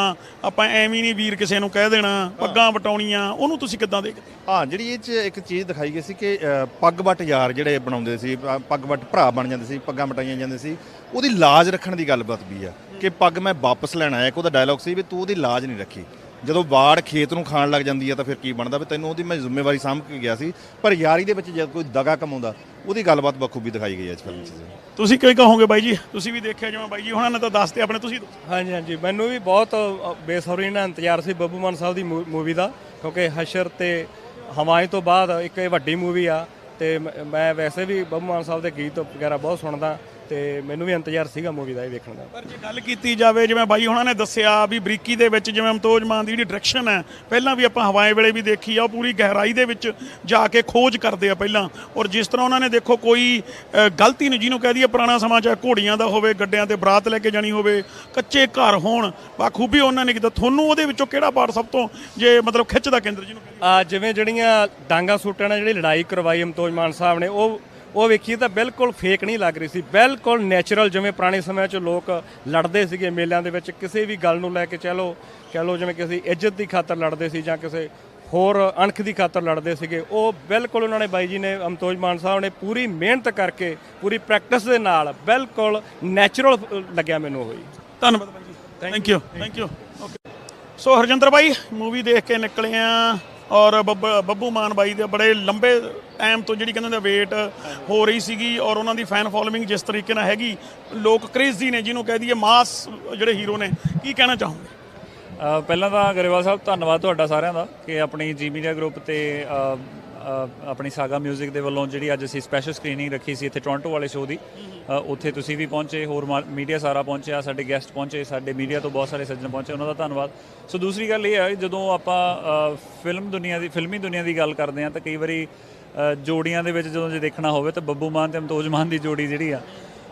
ਆਪਾਂ ਐਵੇਂ ਨਹੀਂ ਵੀਰ ਕਿਸੇ ਨੂੰ ਕਹਿ ਦੇਣਾ ਪੱਗਾਂ ਵਟਾਉਣੀਆਂ ਉਹਨੂੰ ਤੁਸੀਂ ਕਿੱਦਾਂ ਦੇਖਦੇ? ਹਾਂ ਜਿਹੜੀ ਇਹ ਚ ਇੱਕ ਚੀਜ਼ ਦਿਖਾਈ ਗਈ ਸੀ ਕਿ ਅ, ਪੱਗ ਵੱਟ ਯਾਰ ਜਿਹੜੇ ਬਣਾਉਂਦੇ ਸੀ ਅ, ਪੱਗ ਵੱਟ ਭਰਾ ਬਣ ਜਾਂਦੇ ਸੀ ਪੱਗਾਂ ਵਟਾਈਆਂ ਜਾਂਦੇ ਸੀ ਉਹਦੀ ਲਾਜ ਰੱਖਣ ਦੀ ਗੱਲਬਾਤ ਵੀ ਆ। ਕਿ ਪੱਗ ਮੈਂ ਵਾਪਸ ਲੈਣ ਆਇਆ ਇੱਕ ਉਹਦਾ ਡਾਇਲੌਗ ਸੀ ਵੀ ਤੂੰ ਉਹਦੀ ਲਾਜ ਨਹੀਂ ਰੱਖੀ ਜਦੋਂ ਬਾੜ ਖੇਤ ਨੂੰ ਖਾਣ ਲੱਗ ਜਾਂਦੀ ਆ ਤਾਂ ਫਿਰ ਕੀ ਬਣਦਾ ਵੀ ਤੈਨੂੰ ਉਹਦੀ ਮੈਂ ਜ਼ਿੰਮੇਵਾਰੀ ਸਾਂਭ ਕੇ ਗਿਆ ਸੀ ਪਰ ਯਾਰੀ ਦੇ ਵਿੱਚ ਜਦ ਕੋਈ ਦਗਾ ਕਮਾਉਂਦਾ ਉਹਦੀ ਗੱਲਬਾਤ ਬਖੂਬੀ ਦਿਖਾਈ ਗਈ ਹੈ ਇਸ ਫਿਲਮ 'ਚ। ਤੁਸੀਂ ਕੀ ਕਹੋਗੇ ਬਾਈ ਜੀ ਤੁਸੀਂ ਵੀ ਦੇਖਿਆ ਜਿਵੇਂ ਬਾਈ ਜੀ ਉਹਨਾਂ ਨੇ ਤਾਂ ਦੱਸਤੇ ਆਪਣੇ ਤੁਸੀਂ। ਹਾਂਜੀ ਹਾਂਜੀ ਮੈਨੂੰ ਵੀ ਬਹੁਤ ਬੇਸਬਰੀ ਨਾਲ ਇੰਤਜ਼ਾਰ ਸੀ ਬੱਬੂ ਮਾਨ ਸਾਹਿਬ ਦੀ ਮੂਵੀ ਦਾ ਕਿਉਂਕਿ ਹਸ਼ਰ ਤੇ ਹਵਾਈ ਤੋਂ ਬਾਅਦ ਇੱਕ ਇਹ ਵੱਡੀ ਮੂਵੀ ਆ ਤੇ ਮ- ਮੈਂ ਵੈਸੇ ਵੀ ਬੱਬੂ ਮਾਨ ਸਾਹਿਬ ਦੇ ਗੀਤ ਵਗੈਰਾ ਬਹੁਤ ਸੁਣਦਾ ਤੇ ਮੈਨੂੰ ਵੀ ਇੰਤਜ਼ਾਰ ਸੀਗਾ ਮੂਵੀ ਦਾ ਇਹ ਵੇਖਣ ਦਾ। ਪਰ ਜੇ ਗੱਲ ਕੀਤੀ ਜਾਵੇ ਜਿਵੇਂ ਬਾਈ ਉਹਨਾਂ ਨੇ ਦੱਸਿਆ ਵੀ ਬਰੀਕੀ ਦੇ ਵਿੱਚ ਜਿਵੇਂ ਅਮਤੋਜ ਮਾਨ ਦੀ ਜਿਹੜੀ ਡਾਇਰੈਕਸ਼ਨ ਹੈ ਪਹਿਲਾਂ ਵੀ ਆਪਾਂ ਹਵਾਏ ਵੇਲੇ ਵੀ ਦੇਖੀ ਆ ਉਹ ਪੂਰੀ ਗਹਿਰਾਈ ਦੇ ਵਿੱਚ ਜਾ ਕੇ ਖੋਜ ਕਰਦੇ ਆ ਪਹਿਲਾਂ। ਔਰ ਜਿਸ ਤਰ੍ਹਾਂ ਉਹਨਾਂ ਨੇ ਦੇਖੋ ਕੋਈ ਗਲਤੀ ਨਹੀਂ ਜਿਹਨੂੰ ਕਹਿ ਦਈਏ ਪੁਰਾਣਾ ਸਮਾਂ ਚਾਹੇ ਘੋੜੀਆਂ ਦਾ ਹੋਵੇ ਗੱਡਿਆਂ ਤੇ ਬਰਾਤ ਲੈ ਕੇ ਜਾਣੀ ਹੋਵੇ ਕੱਚੇ ਘਰ ਹੋਣ ਬਾਖੂਬੀ ਉਹਨਾਂ ਨੇ ਕੀਤਾ। ਤੁਹਾਨੂੰ ਉਹਦੇ ਵਿੱਚੋਂ ਕਿਹੜਾ ਪਾਰਟ ਸਭ ਤੋਂ ਜੇ ਮਤਲਬ ਖਿੱਚ ਦਾ ਕੇਂਦਰ ਜਿਹਨੂੰ ਕਹਿੰਦੇ ਆ ਜਿਵੇਂ ਜਿਹੜੀਆਂ ਡਾਂਗਾ ਸੂਟਾਂ ਨਾਲ ਜਿਹੜੀ ਲੜਾਈ ਕਰਵਾਈ ਅਮਤੋਜ ਮਾਨ ਸਾਹਿਬ ਨੇ ਉਹ ਉਹ ਵੇਖੀ ਤਾਂ ਬਿਲਕੁਲ ਫੇਕ ਨਹੀਂ ਲੱਗ ਰਹੀ ਸੀ। ਬਿਲਕੁਲ ਨੈਚੁਰਲ ਜਿਵੇਂ ਪੁਰਾਣੇ ਸਮਿਆਂ 'ਚ ਲੋਕ ਲੜਦੇ ਸੀਗੇ ਮੇਲਿਆਂ ਦੇ ਵਿੱਚ ਕਿਸੇ ਵੀ ਗੱਲ ਨੂੰ ਲੈ ਕੇ ਚਲੋ ਕਹ ਲਓ ਜਿਵੇਂ ਕਿਸੇ ਇੱਜ਼ਤ ਦੀ ਖਾਤਰ ਲੜਦੇ ਸੀ ਜਾਂ ਕਿਸੇ ਹੋਰ ਅਣਖ ਦੀ ਖਾਤਰ ਲੜਦੇ ਸੀਗੇ ਉਹ ਬਿਲਕੁਲ ਉਹਨਾਂ ਨੇ ਬਾਈ ਜੀ ਨੇ ਅਮਤੋਜ ਮਾਨ ਸਾਹਿਬ ਨੇ ਪੂਰੀ ਮਿਹਨਤ ਕਰਕੇ ਪੂਰੀ ਪ੍ਰੈਕਟਿਸ ਦੇ ਨਾਲ ਬਿਲਕੁਲ ਨੈਚੁਰਲ ਲੱਗਿਆ ਮੈਨੂੰ ਉਹ ਜੀ। ਧੰਨਵਾਦ ਬਾਈ ਜੀ। Thank you thank you okay so Harjinder by movie ਦੇਖ ਕੇ ਨਿਕਲੇ ਆ। ਔਰ ਬੱਬ- ਬੱਬੂ ਮਾਨ ਬਾਈ ਦੇ ਬੜੇ ਲੰਬੇ ਟਾਈਮ ਤੋਂ ਜਿਹੜੀ ਕਹਿੰਦੇ ਨੇ ਵੇਟ ਹੋ ਰਹੀ ਸੀਗੀ ਔਰ ਉਹਨਾਂ ਦੀ ਫੈਨ ਫੋਲੋਇੰਗ ਜਿਸ ਤਰੀਕੇ ਨਾਲ ਹੈਗੀ ਲੋਕ ਕ੍ਰੇਜ਼ੀ ਨੇ ਜਿਹਨੂੰ ਕਹਿ ਦਈਏ ਮਾਸ ਜਿਹੜੇ ਹੀਰੋ ਨੇ ਕੀ ਕਹਿਣਾ ਚਾਹੋਗੇ? ਅ, ਪਹਿਲਾਂ ਤਾਂ ਗਰੇਵਾਲ ਸਾਹਿਬ ਧੰਨਵਾਦ ਤੁਹਾਡਾ ਸਾਰਿਆਂ ਦਾ ਕਿ ਆਪਣੀ ਜੀ ਮੀਡੀਆ ਗਰੁੱਪ ਤੇ ਅ, ਆਪਣੀ ਸਾਗਾ 뮤직 ਦੇ ਵੱਲੋਂ ਜਿਹੜੀ ਅੱਜ ਅਸੀਂ ਸਪੈਸ਼ਲ ਸਕਰੀਨਿੰਗ ਰੱਖੀ ਸੀ ਇੱਥੇ ਟੋਰਾਂਟੋ ਵਾਲੇ ਸ਼ੋਅ ਦੀ ਉੱਥੇ ਤੁਸੀਂ ਵੀ ਪਹੁੰਚੇ, ਹੋਰ ਮੀਡੀਆ ਸਾਰਾ ਪਹੁੰਚਿਆ, ਸਾਡੇ ਗੈਸਟ ਪਹੁੰਚੇ, ਸਾਡੇ ਮੀਡੀਆ ਤੋਂ ਬਹੁਤ ਸਾਰੇ ਸੱਜਣ ਪਹੁੰਚੇ, ਉਹਨਾਂ ਦਾ ਧੰਨਵਾਦ। ਸੋ ਦੂਸਰੀ ਗੱਲ ਇਹ ਹੈ, ਜਦੋਂ ਆਪਾਂ ਫਿਲਮ ਦੁਨੀਆ ਦੀ ਫਿਲਮੀ ਦੁਨੀਆ ਦੀ ਗੱਲ ਕਰਦੇ ਹਾਂ, ਤਾਂ ਕਈ ਵਾਰੀ ਜੋੜੀਆਂ ਦੇ ਵਿੱਚ ਜਦੋਂ ਜੇ ਦੇਖਣਾ ਹੋਵੇ ਤਾਂ ਬੱਬੂ ਮਾਨ ਤੇ ਅਮਤੋਜ ਮਾਨ ਦੀ ਜੋੜੀ ਜਿਹੜੀ ਆ,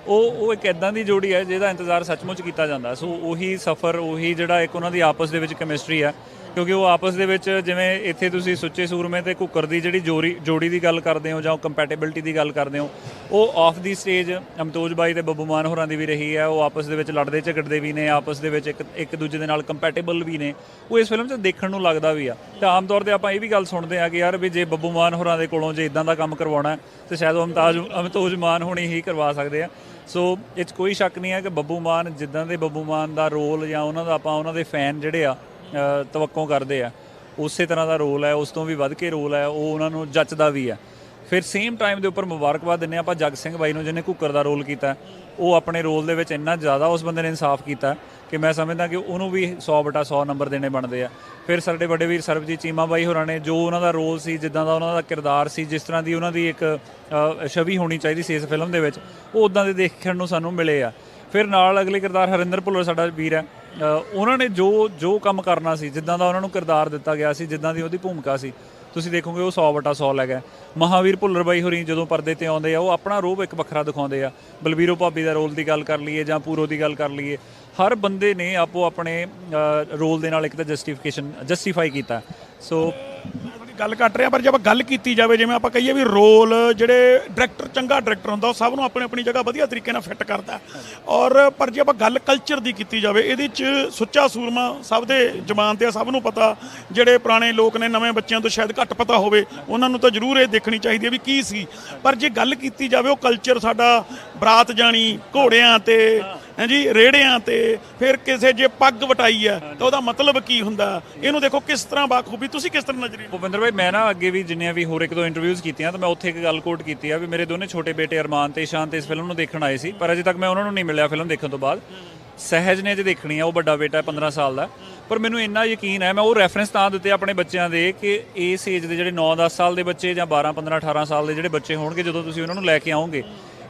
ਉਹ ਉਹ ਇੱਕ ਐਦਾਂ ਦੀ ਜੋੜੀ ਹੈ ਜਿਹਦਾ ਇੰਤਜ਼ਾਰ ਸੱਚਮੁੱਚ ਕੀਤਾ ਜਾਂਦਾ। ਸੋ ਉਹੀ ਸਫ਼ਰ, ਉਹੀ ਜਿਹੜਾ ਇੱਕ ਉਹਨਾਂ ਦੀ ਆਪਸ ਦੇ ਵਿੱਚ ਕੈਮਿਸਟਰੀ ਆ ਕਿਉਂਕਿ ਉਹ ਆਪਸ ਦੇ ਵਿੱਚ ਜਿਵੇਂ ਇੱਥੇ ਤੁਸੀਂ ਸੁੱਚੇ ਸੂਰਮੇ ਤੇ ਕੁੱਕਰ ਦੀ ਜਿਹੜੀ ਜੋੜੀ ਜੋੜੀ ਦੀ ਗੱਲ ਕਰਦੇ ਹੋ ਜਾਂ ਕੰਪੈਟੀਬਿਲਟੀ ਦੀ ਗੱਲ ਕਰਦੇ ਹੋ ਉਹ ਆਫ ਦੀ ਸਟੇਜ ਅਮਤੋਜ ਬਾਈ ਤੇ ਬੱਬੂ ਮਾਨ ਹੋਰਾਂ ਦੀ ਵੀ ਰਹੀ ਹੈ ਉਹ ਆਪਸ ਦੇ ਵਿੱਚ ਲੜਦੇ ਝਗੜਦੇ ਵੀ ਨੇ ਆਪਸ ਦੇ ਵਿੱਚ ਇੱਕ ਇੱਕ ਦੂਜੇ ਦੇ ਨਾਲ ਕੰਪੈਟੀਬਲ ਵੀ ਨੇ। ਉਹ ਇਸ ਫਿਲਮ 'ਚ ਦੇਖਣ ਨੂੰ ਲੱਗਦਾ ਵੀ ਆ। ਤੇ ਆਮ ਤੌਰ ਤੇ ਆਪਾਂ ਇਹ ਵੀ ਗੱਲ ਸੁਣਦੇ ਆ ਕਿ ਯਾਰ ਵੀ ਜੇ ਬੱਬੂ ਮਾਨ ਹੋਰਾਂ ਦੇ ਕੋਲੋਂ ਜੇ ਇਦਾਂ ਦਾ ਕੰਮ ਕਰਵਾਉਣਾ ਹੈ, ਤੇ ਸ਼ਾਇਦ ਉਹ ਅਮਤਾਜ ਅਮਤੋਜ ਮਾਨ ਹੋਣੀ ਹੀ ਕਰਵਾ ਸਕਦੇ ਆ। ਸੋ ਇਹ 'ਚ ਕੋਈ ਸ਼ੱਕ ਨਹੀਂ ਹੈ ਕਿ ਬੱਬੂ ਮਾਨ ਜਿੱਦਾਂ ਦੇ ਬੱਬੂ ਮਾਨ ਦਾ ਰੋਲ ਜਾਂ ਉਹਨਾਂ ਦਾ ਆਪਾਂ ਉਹਨਾਂ ਦੇ ਫੈਨ ਜਿਹੜੇ ਆ ਤਵੱਕੋਂ ਕਰਦੇ ਆ। ਉਸੇ ਤਰ੍ਹਾਂ ਦਾ ਰੋਲ ਹੈ, ਉਸ ਤੋਂ ਵੀ ਵੱਧ ਕੇ ਰੋਲ ਹੈ, ਉਹ ਉਹਨਾਂ ਨੂੰ ਜੱਚਦਾ ਵੀ ਹੈ। ਫਿਰ ਸੇਮ ਟਾਈਮ ਦੇ ਉੱਪਰ ਮੁਬਾਰਕਬਾਦ ਦਿੰਨੇ ਆਪਾਂ ਜਗ ਸਿੰਘ ਬਾਈ ਨੂੰ, ਜਿਹਨੇ ਕੁੱਕਰ ਦਾ ਰੋਲ ਕੀਤਾ। ਉਹ ਆਪਣੇ ਰੋਲ ਦੇ ਵਿੱਚ ਇੰਨਾ ਜ਼ਿਆਦਾ ਉਸ ਬੰਦੇ ਨੇ ਇਨਸਾਫ ਕੀਤਾ ਕਿ ਮੈਂ ਸਮਝਦਾ ਕਿ ਉਹਨੂੰ ਵੀ 100 ਬਟਾ 100 ਨੰਬਰ ਦੇਣੇ ਬਣਦੇ ਆ। ਫਿਰ ਸਾਡੇ ਵੱਡੇ ਵੀਰ ਸਰਬਜੀਤ ਚੀਮਾ ਬਾਈ ਹੋਰਾਂ ਨੇ, ਜੋ ਉਹਨਾਂ ਦਾ ਰੋਲ ਸੀ, ਜਿੱਦਾਂ ਦਾ ਉਹਨਾਂ ਦਾ ਕਿਰਦਾਰ ਸੀ, ਜਿਸ ਤਰ੍ਹਾਂ ਦੀ ਉਹਨਾਂ ਦੀ ਇੱਕ ਛਵੀ ਹੋਣੀ ਚਾਹੀਦੀ ਸੀ ਇਸ ਫਿਲਮ ਦੇ ਵਿੱਚ, ਉਹ ਉਦਾਂ ਦੇ ਦੇਖਣ ਨੂੰ ਸਾਨੂੰ ਮਿਲੇ ਆ। ਫਿਰ ਨਾਲ ਅਗਲੇ ਕਿਰਦਾਰ ਹਰਿੰਦਰ ਭੁੱਲਰ, ਸਾਡਾ ਵੀਰ ਹੈ। ਉਹਨਾਂ ਨੇ ਜੋ ਜੋ ਕੰਮ ਕਰਨਾ ਸੀ, ਜਿੱਦਾਂ ਦਾ ਉਹਨਾਂ ਨੂੰ ਕਿਰਦਾਰ ਦਿੱਤਾ ਗਿਆ ਸੀ, ਜਿੱਦਾਂ ਦੀ ਉਹਦੀ ਭੂਮਿਕਾ ਸੀ, ਤੁਸੀਂ ਦੇਖੋਗੇ ਉਹ 100 ਬਟਾ 100 ਲੈ ਗਿਆ ਮਹਾਵੀਰ ਭੁੱਲਰ ਬਾਈ ਹੋਰੀ ਜਦੋਂ ਪਰਦੇ ਤੇ ਆਉਂਦੇ ਆ, ਉਹ ਆਪਣਾ ਰੂਪ ਇੱਕ ਵੱਖਰਾ ਦਿਖਾਉਂਦੇ ਆ। ਬਲਬੀਰੋ ਭਾਬੀ ਦਾ ਰੋਲ ਦੀ ਗੱਲ ਕਰ ਲਈਏ ਜਾਂ ਪੂਰੋ ਦੀ ਗੱਲ ਕਰ ਲਈਏ, ਹਰ ਬੰਦੇ ਨੇ ਆਪੋ ਆਪਣੇ ਰੋਲ ਦੇ ਨਾਲ ਇੱਕ ਤਾਂ ਜਸਟੀਫਿਕੇਸ਼ਨ ਜਸਟੀਫਾਈ ਕੀਤਾ। ਸੋ ਗੱਲ ਕੱਟ ਰਿਹਾ, ਪਰ ਜੇ ਆਪਾਂ ਗੱਲ ਕੀਤੀ ਜਾਵੇ, ਜਿਵੇਂ ਆਪਾਂ ਕਹੀਏ ਵੀ ਰੋਲ, ਜਿਹੜੇ ਡਾਇਰੈਕਟਰ ਚੰਗਾ ਡਾਇਰੈਕਟਰ ਹੁੰਦਾ, ਉਹ ਸਭ ਨੂੰ ਆਪਣੀ ਆਪਣੀ ਜਗ੍ਹਾ ਵਧੀਆ ਤਰੀਕੇ ਨਾਲ ਫਿੱਟ ਕਰਦਾ ਔਰ ਪਰ ਜੇ ਆਪਾਂ ਗੱਲ ਕਲਚਰ ਦੀ ਕੀਤੀ ਜਾਵੇ, ਇਹਦੇ 'ਚ ਸੁੱਚਾ ਸੂਰਮਾ ਸਭ ਦੇ ਜ਼ਮਾਨ ਤੇ ਆ, ਸਭ ਨੂੰ ਪਤਾ, ਜਿਹੜੇ ਪੁਰਾਣੇ ਲੋਕ ਨੇ, ਨਵੇਂ ਬੱਚਿਆਂ ਤੋਂ ਸ਼ਾਇਦ ਘੱਟ ਪਤਾ ਹੋਵੇ, ਉਹਨਾਂ ਨੂੰ ਤਾਂ ਜ਼ਰੂਰ ਇਹ ਦੇਖਣੀ ਚਾਹੀਦੀ ਹੈ ਵੀ ਕੀ ਸੀ। ਪਰ ਜੇ ਗੱਲ ਕੀਤੀ ਜਾਵੇ, ਉਹ ਕਲਚਰ ਸਾਡਾ ਬਰਾਤ ਜਾਣੀ, ਘੋੜਿਆਂ ਤੇ ਹਾਂਜੀ, ਰੇੜਿਆਂ ਤੇ ਫਿਰ ਕਿਸੇ ਜੇ ਪੱਗ ਵਟਾਈ ਹੈ ਤਾਂ ਉਹਦਾ ਮਤਲਬ ਕੀ ਹੁੰਦਾ? ਇਹਨੂੰ ਦੇਖੋ ਕਿਸ ਤਰ੍ਹਾਂ ਬਾਖੂਬੀ, ਤੁਸੀਂ ਕਿਸ ਤਰ੍ਹਾਂ ਨਜ਼ਰੀ ਭੁਪਿੰਦਰ ਭਾਈ, ਮੈਂ ਨਾ ਅੱਗੇ ਵੀ ਜਿੰਨੀਆਂ ਵੀ ਹੋਰ ਇੱਕ ਦੋ ਇੰਟਰਵਿਊਜ਼ ਕੀਤੀਆਂ, ਤਾਂ ਮੈਂ ਉੱਥੇ ਇੱਕ ਗੱਲ ਕੋਟ ਕੀਤੀ ਆ ਵੀ ਮੇਰੇ ਦੋਨੇ ਛੋਟੇ ਬੇਟੇ ਅਰਮਾਨ ਤੇ ਇਸ਼ਾਨ ਤੇ ਇਸ ਫਿਲਮ ਨੂੰ ਦੇਖਣ ਆਏ ਸੀ, ਪਰ ਅਜੇ ਤੱਕ ਮੈਂ ਉਹਨਾਂ ਨੂੰ ਨਹੀਂ ਮਿਲਿਆ ਫਿਲਮ ਦੇਖਣ ਤੋਂ ਬਾਅਦ। ਸਹਿਜ ਨੇ ਜੇ ਦੇਖਣੀ ਆ, ਉਹ ਵੱਡਾ ਬੇਟਾ ਹੈ 15 ਸਾਲ ਦਾ। ਪਰ ਮੈਨੂੰ ਇੰਨਾ ਯਕੀਨ ਹੈ, ਮੈਂ ਉਹ ਰੈਫਰੈਂਸ ਤਾਂ ਦਿੱਤੇ ਆਪਣੇ ਬੱਚਿਆਂ ਦੇ ਕਿ ਇਸ ਏਜ ਦੇ ਜਿਹੜੇ 9-10 ਸਾਲ ਦੇ ਬੱਚੇ ਜਾਂ 12 15 18 ਸਾਲ ਦੇ ਜਿਹੜੇ ਬੱਚੇ ਹੋਣਗੇ, ਜਦੋਂ ਤੁਸੀਂ ਉਹਨਾਂ ਨੂੰ ਲੈ ਕੇ ਆਓਗੇ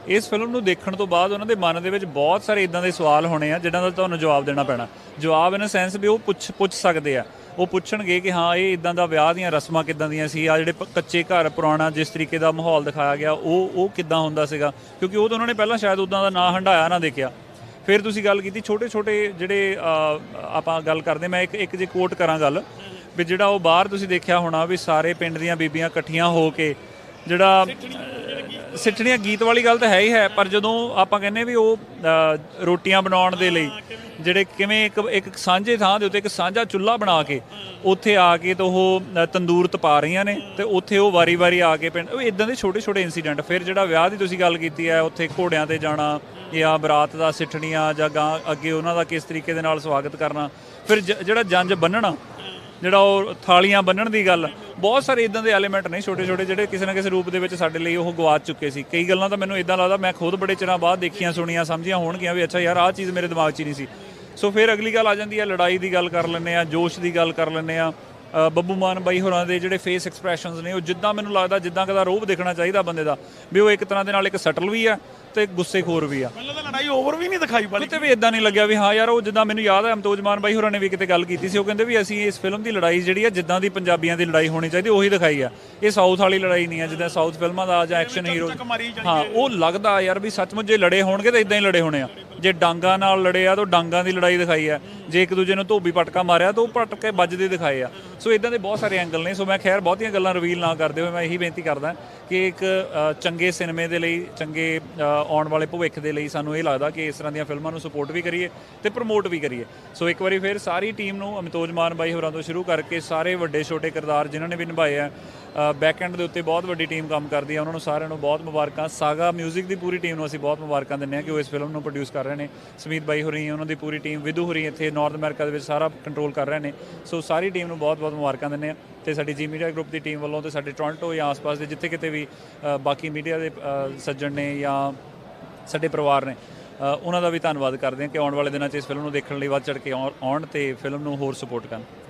ਇਸ ਫਿਲਮ ਨੂੰ ਦੇਖਣ ਤੋਂ ਬਾਅਦ ਉਹਨਾਂ ਦੇ ਮਨ ਦੇ ਵਿੱਚ ਬਹੁਤ ਸਾਰੇ ਇਦਾਂ ਦੇ ਸਵਾਲ ਹੋਣੇ ਆ, ਜਿਨ੍ਹਾਂ ਦਾ ਤੁਹਾਨੂੰ ਜਵਾਬ ਦੇਣਾ ਪੈਣਾ। ਜਵਾਬ ਇਨ ਸੈਂਸ ਵੀ ਉਹ ਪੁੱਛ ਪੁੱਛ ਸਕਦੇ ਆ। ਉਹ ਪੁੱਛਣਗੇ ਕਿ ਹਾਂ, ਇਹ ਇਦਾਂ ਦਾ ਵਿਆਹ ਦੀਆਂ ਰਸਮਾਂ ਕਿਦਾਂ ਦੀਆਂ ਸੀ? ਆ ਜਿਹੜੇ ਪ- ਕੱਚੇ ਘਰ ਪੁਰਾਣਾ ਜਿਸ ਤਰੀਕੇ ਦਾ ਮਾਹੌਲ ਦਿਖਾਇਆ ਗਿਆ, ਉਹ ਉਹ ਕਿਦਾਂ ਹੁੰਦਾ ਸੀਗਾ? ਕਿਉਂਕਿ ਉਹ ਤਾਂ ਉਹਨਾਂ ਨੇ ਪਹਿਲਾਂ ਸ਼ਾਇਦ ਉਦਾਂ ਦਾ ਨਾਂ ਹੰਡਾਇਆ ਨਾ ਦੇਖਿਆ। ਫਿਰ ਤੁਸੀਂ ਗੱਲ ਕੀਤੀ ਛੋਟੇ ਛੋਟੇ ਜਿਹੜੇ ਆਪਾਂ ਗੱਲ ਕਰਦੇ, ਮੈਂ ਇੱਕ ਇੱਕ ਜੇ ਕੋਟ ਕਰਾਂ ਗੱਲ, ਵੀ ਜਿਹੜਾ ਉਹ ਬਾਹਰ ਤੁਸੀਂ ਦੇਖਿਆ ਹੋਣਾ ਵੀ ਸਾਰੇ ਪਿੰਡ ਦੀਆਂ ਬੀਬੀਆਂ ਇਕੱਠੀਆਂ ਹੋ ਕੇ ਜਿਹੜਾ ਸਿੱਠਣੀਆਂ ਗੀਤ ਵਾਲੀ ਗੱਲ ਤਾਂ ਹੈ ਹੀ ਹੈ ਪਰ ਜਦੋਂ ਆਪਾਂ ਕਹਿੰਨੇ ਵੀ ਉਹ ਰੋਟੀਆਂ ਬਣਾਉਣ ਦੇ ਲਈ ਜਿਹੜੇ ਕਿਵੇਂ ਇੱਕ ਇੱਕ ਸਾਂਝੇ ਥਾਂ ਦੇ ਉੱਤੇ ਇੱਕ ਸਾਂਝਾ ਚੁੱਲ੍ਹਾ ਬਣਾ ਕੇ ਉੱਥੇ ਆ ਕੇ ਤਾਂ ਉਹ ਅ, ਤੰਦੂਰ ਤਪਾ ਰਹੀਆਂ ਨੇ ਤੇ ਉੱਥੇ ਉਹ ਵਾਰੀ-ਵਾਰੀ ਆ ਕੇ ਪਿੰਡ ਉਹ ਇਦਾਂ ਦੇ ਛੋਟੇ-ਛੋਟੇ ਇਨਸੀਡੈਂਟ ਫਿਰ ਜਿਹੜਾ ਵਿਆਹ ਦੀ ਤੁਸੀਂ ਗੱਲ ਕੀਤੀ ਹੈ ਉੱਥੇ ਘੋੜਿਆਂ ਤੇ ਜਾਣਾ ਜਾਂ ਬਰਾਤ ਦਾ ਸਿੱਠਣੀਆਂ ਜਾਂ ਗਾਂ ਅੱਗੇ ਉਹਨਾਂ ਦਾ ਕਿਸ ਤਰੀਕੇ ਦੇ ਨਾਲ ਸਵਾਗਤ ਕਰਨਾ ਫਿਰ ਜ- ਜਿਹੜਾ ਜੰਜ ਬੰਨਣਾ ਜਿਹੜਾ ਉਹ ਥਾਲੀਆਂ ਬੰਨਣ ਦੀ ਗੱਲ, ਬਹੁਤ ਸਾਰੇ ਇਦਾਂ ਦੇ ਐਲੀਮੈਂਟ ਨੇ ਛੋਟੇ ਛੋਟੇ ਜਿਹੜੇ ਕਿਸੇ ਨਾ ਕਿਸੇ ਰੂਪ ਦੇ ਵਿੱਚ ਸਾਡੇ ਲਈ ਉਹ ਗਵਾਚ ਚੁੱਕੇ ਸੀ। ਕਈ ਗੱਲਾਂ ਤਾਂ ਮੈਨੂੰ ਇਦਾਂ ਲੱਗਦਾ, ਮੈਂ ਖੁਦ ਬੜੇ ਚਿਰਾਂ ਬਾਅਦ ਦੇਖੀਆਂ, ਸੁਣੀਆਂ, ਸਮਝੀਆਂ ਹੋਣਗੀਆਂ ਵੀ ਅੱਛਾ ਯਾਰ, ਆਹ ਚੀਜ਼ ਮੇਰੇ ਦਿਮਾਗ 'ਚ ਹੀ ਨਹੀਂ ਸੀ। ਸੋ ਫਿਰ ਅਗਲੀ ਗੱਲ ਆ ਜਾਂਦੀ ਹੈ ਲੜਾਈ ਦੀ ਗੱਲ ਕਰ ਲੈਂਦੇ ਆ, ਜੋਸ਼ ਦੀ ਗੱਲ ਕਰ ਲੈਂਦੇ ਆ। ਬੱਬੂ ਮਾਨ ਬਾਈ ਹੋਰਾਂ ਦੇ ਜਿਹੜੇ ਫੇਸ ਐਕਸਪ੍ਰੈਸ਼ਨਸ ਨੇ ਉਹ ਜਿੱਦਾਂ ਮੈਨੂੰ ਲੱਗਦਾ ਜਿੱਦਾਂ ਕਦਾ ਰੂਪ ਦੇਖਣਾ ਚਾਹੀਦਾ ਬੰਦੇ ਦਾ ਵੀ ਉਹ ਇੱਕ ਤਰ੍ਹਾਂ ਦੇ ਨਾਲ ਇੱਕ ਸਟਲ ਵੀ ਆ ਤੇ ਗੁੱਸੇਖੋਰ ਵੀ ਆ। ਮੈਨੂੰ ਤਾਂ ਲੜਾਈ ਓਵਰ ਵੀ ਨਹੀਂ ਦਿਖਾਈ ਵਾਲੀ ਕਿਤੇ ਵੀ ਇਦਾਂ ਨਹੀਂ ਲੱਗਿਆ ਵੀ ਹਾਂ ਯਾਰ ਉਹ ਜਿੱਦਾਂ ਮੈਨੂੰ ਯਾਦ ਹੈ ਅਮਤੋਜ ਮਾਨ ਬਾਈ ਹੋਰਾਂ ਨੇ ਵੀ ਕਿਤੇ ਗੱਲ ਕੀਤੀ ਸੀ ਉਹ ਕਹਿੰਦੇ ਵੀ ਅਸੀਂ ਇਸ ਫਿਲਮ ਦੀ ਲੜਾਈ ਜਿਹੜੀ ਆ ਜਿੱਦਾਂ ਦੀ ਪੰਜਾਬੀਆਂ ਦੀ ਲੜਾਈ ਹੋਣੀ ਚਾਹੀਦੀ ਉਹੀ ਦਿਖਾਈ ਆ। ਇਹ ਸਾਊਥ ਵਾਲੀ ਲੜਾਈ ਨਹੀਂ ਆ ਜਿੱਦਾਂ ਸਾਊਥ ਫਿਲਮਾਂ ਦਾ ਜਾਂ ਐਕਸ਼ਨ ਹੀਰੋ ਹਾਂ ਉਹ ਲੱਗਦਾ ਯਾਰ ਵੀ ਸੱਚਮੁੱਚ ਜੇ ਲੜੇ ਹੋਣਗੇ ਤਾਂ ਇਦਾਂ ਹੀ ਲੜੇ ਹੋਣੇ ਆ। ਜੇ ਡਾਂਗਾ ਨਾਲ ਲੜੇ ਆ ਤਾਂ ਡਾਂਗਾ ਦੀ ਲੜਾਈ ਦਿਖਾਈ ਆ। ਜੇ ਇੱਕ ਦੂਜੇ ਨੂੰ ਧੋਬੀ ਪਟਕਾ ਮਾਰਿਆ ਤਾਂ ਉਹ ਪਟਕੇ ਵੱਜਦੇ ਦਿਖਾਏ ਆ। ਸੋ ਇਦਾਂ ਦੇ ਬਹੁਤ ਸਾਰੇ ਐਂਗਲ ਨੇ। ਸੋ ਮੈਂ ਖੈਰ ਬਹੁਤੀਆਂ ਗੱਲਾਂ ਰਿਵੀਲ ਨਾ ਕਰਦੇ ਹੋਏ ਮੈਂ ਇਹੀ ਬੇਨਤੀ ਕਰਦਾ ਕਿ ਇੱਕ ਚੰਗੇ ਸਿਨੇਮੇ ਦੇ ਲਈ, ਚੰਗੇ ਆਉਣ ਵਾਲੇ ਭਵਿੱਖ ਦੇ ਲਈ ਸਾਨੂੰ ਇਹ ਲੱਗਦਾ ਕਿ ਇਸ ਤਰ੍ਹਾਂ ਦੀਆਂ ਫਿਲਮਾਂ ਨੂੰ ਸਪੋਰਟ ਵੀ ਕਰੀਏ ਤੇ ਪ੍ਰਮੋਟ ਵੀ ਕਰੀਏ। ਸੋ ਇੱਕ ਵਾਰੀ ਫਿਰ ਸਾਰੀ ਟੀਮ ਨੂੰ ਅਮਿਤੋਜ ਮਾਨ ਬਾਈ ਹੋਰਾਂ ਤੋਂ ਸ਼ੁਰੂ ਕਰਕੇ ਸਾਰੇ ਵੱਡੇ, ਛੋਟੇ ਕਿਰਦਾਰ ਜਿਨ੍ਹਾਂ ਨੇ ਵੀ ਨਿਭਾਏ ਆ ਬੈਕ ਐਂਡ ਦੇ ਉੱਤੇ ਬਹੁਤ ਵੱਡੀ ਟੀਮ ਕੰਮ ਕਰਦੀ ਆ। ਉਹਨਾਂ ਨੂੰ ਸਾਰਿਆਂ ਨੂੰ ਬਹੁਤ ਮੁਬਾਰਕਾਂ। ਸਾਗਾ 뮤직 ਦੀ ਪੂਰੀ ਟੀਮ ਨੂੰ ਅਸੀਂ ਬਹੁਤ ਮੁਬਾਰਕਾਂ ਦਿੰਦੇ ਹਾਂ ਕਿ ਉਹ ਇਸ ਫਿਲਮ ਨੂੰ ਪ੍ਰੋਡਿਊਸ ਕਰ ਰਹੇ ਨੇ। ਸਮੀਤ ਬਾਈ ਹੋਰੀ, ਉਹਨਾਂ ਦੀ ਪੂਰੀ ਟੀਮ ਵਿਧੂ ਹੋਰੀ ਇੱਥੇ ਨਾਰਥ ਅਮਰੀਕਾ ਦੇ ਵਿੱਚ ਸਾਰਾ ਕੰਟਰੋਲ ਕਰ ਰਹੇ ਨੇ। ਸੋ ਸਾਰੀ ਟੀਮ ਨੂੰ ਬਹੁਤ ਬਹੁਤ ਮੁਬਾਰਕਾਂ ਦਿੰਦੇ ਹਾਂ ਤੇ ਸਾਡੀ ਜੀ ਮੀਡੀਆ ਗਰੁੱਪ ਦੀ ਟੀਮ ਵੱਲੋਂ ਤੇ ਸਾਡੇ ਟੋਰਾਂਟੋ ਜਾਂ ਆਸ-ਪਾਸ ਦੇ ਜਿੱਥੇ ਕਿਤੇ ਵੀ ਬਾਕੀ ਮੀਡੀਆ ਦੇ ਸੱਜਣ ਨੇ ਜਾਂ ਸਾਡੇ ਪਰਿਵਾਰ ਨੇ ਉਹਨਾਂ ਦਾ ਵੀ ਧੰਨਵਾਦ ਕਰਦੇ ਹਾਂ ਕਿ ਆਉਣ ਵਾਲੇ ਦਿਨਾਂ 'ਚ ਇਸ ਫਿਲਮ ਨੂੰ ਦੇਖਣ ਲਈ ਵੱਧ ਚੜ ਕੇ ਆਉਣ ਆਉਣ ਤੇ ਫਿਲਮ ਨੂੰ ਹੋਰ ਸਪੋਰਟ ਕਰਨ।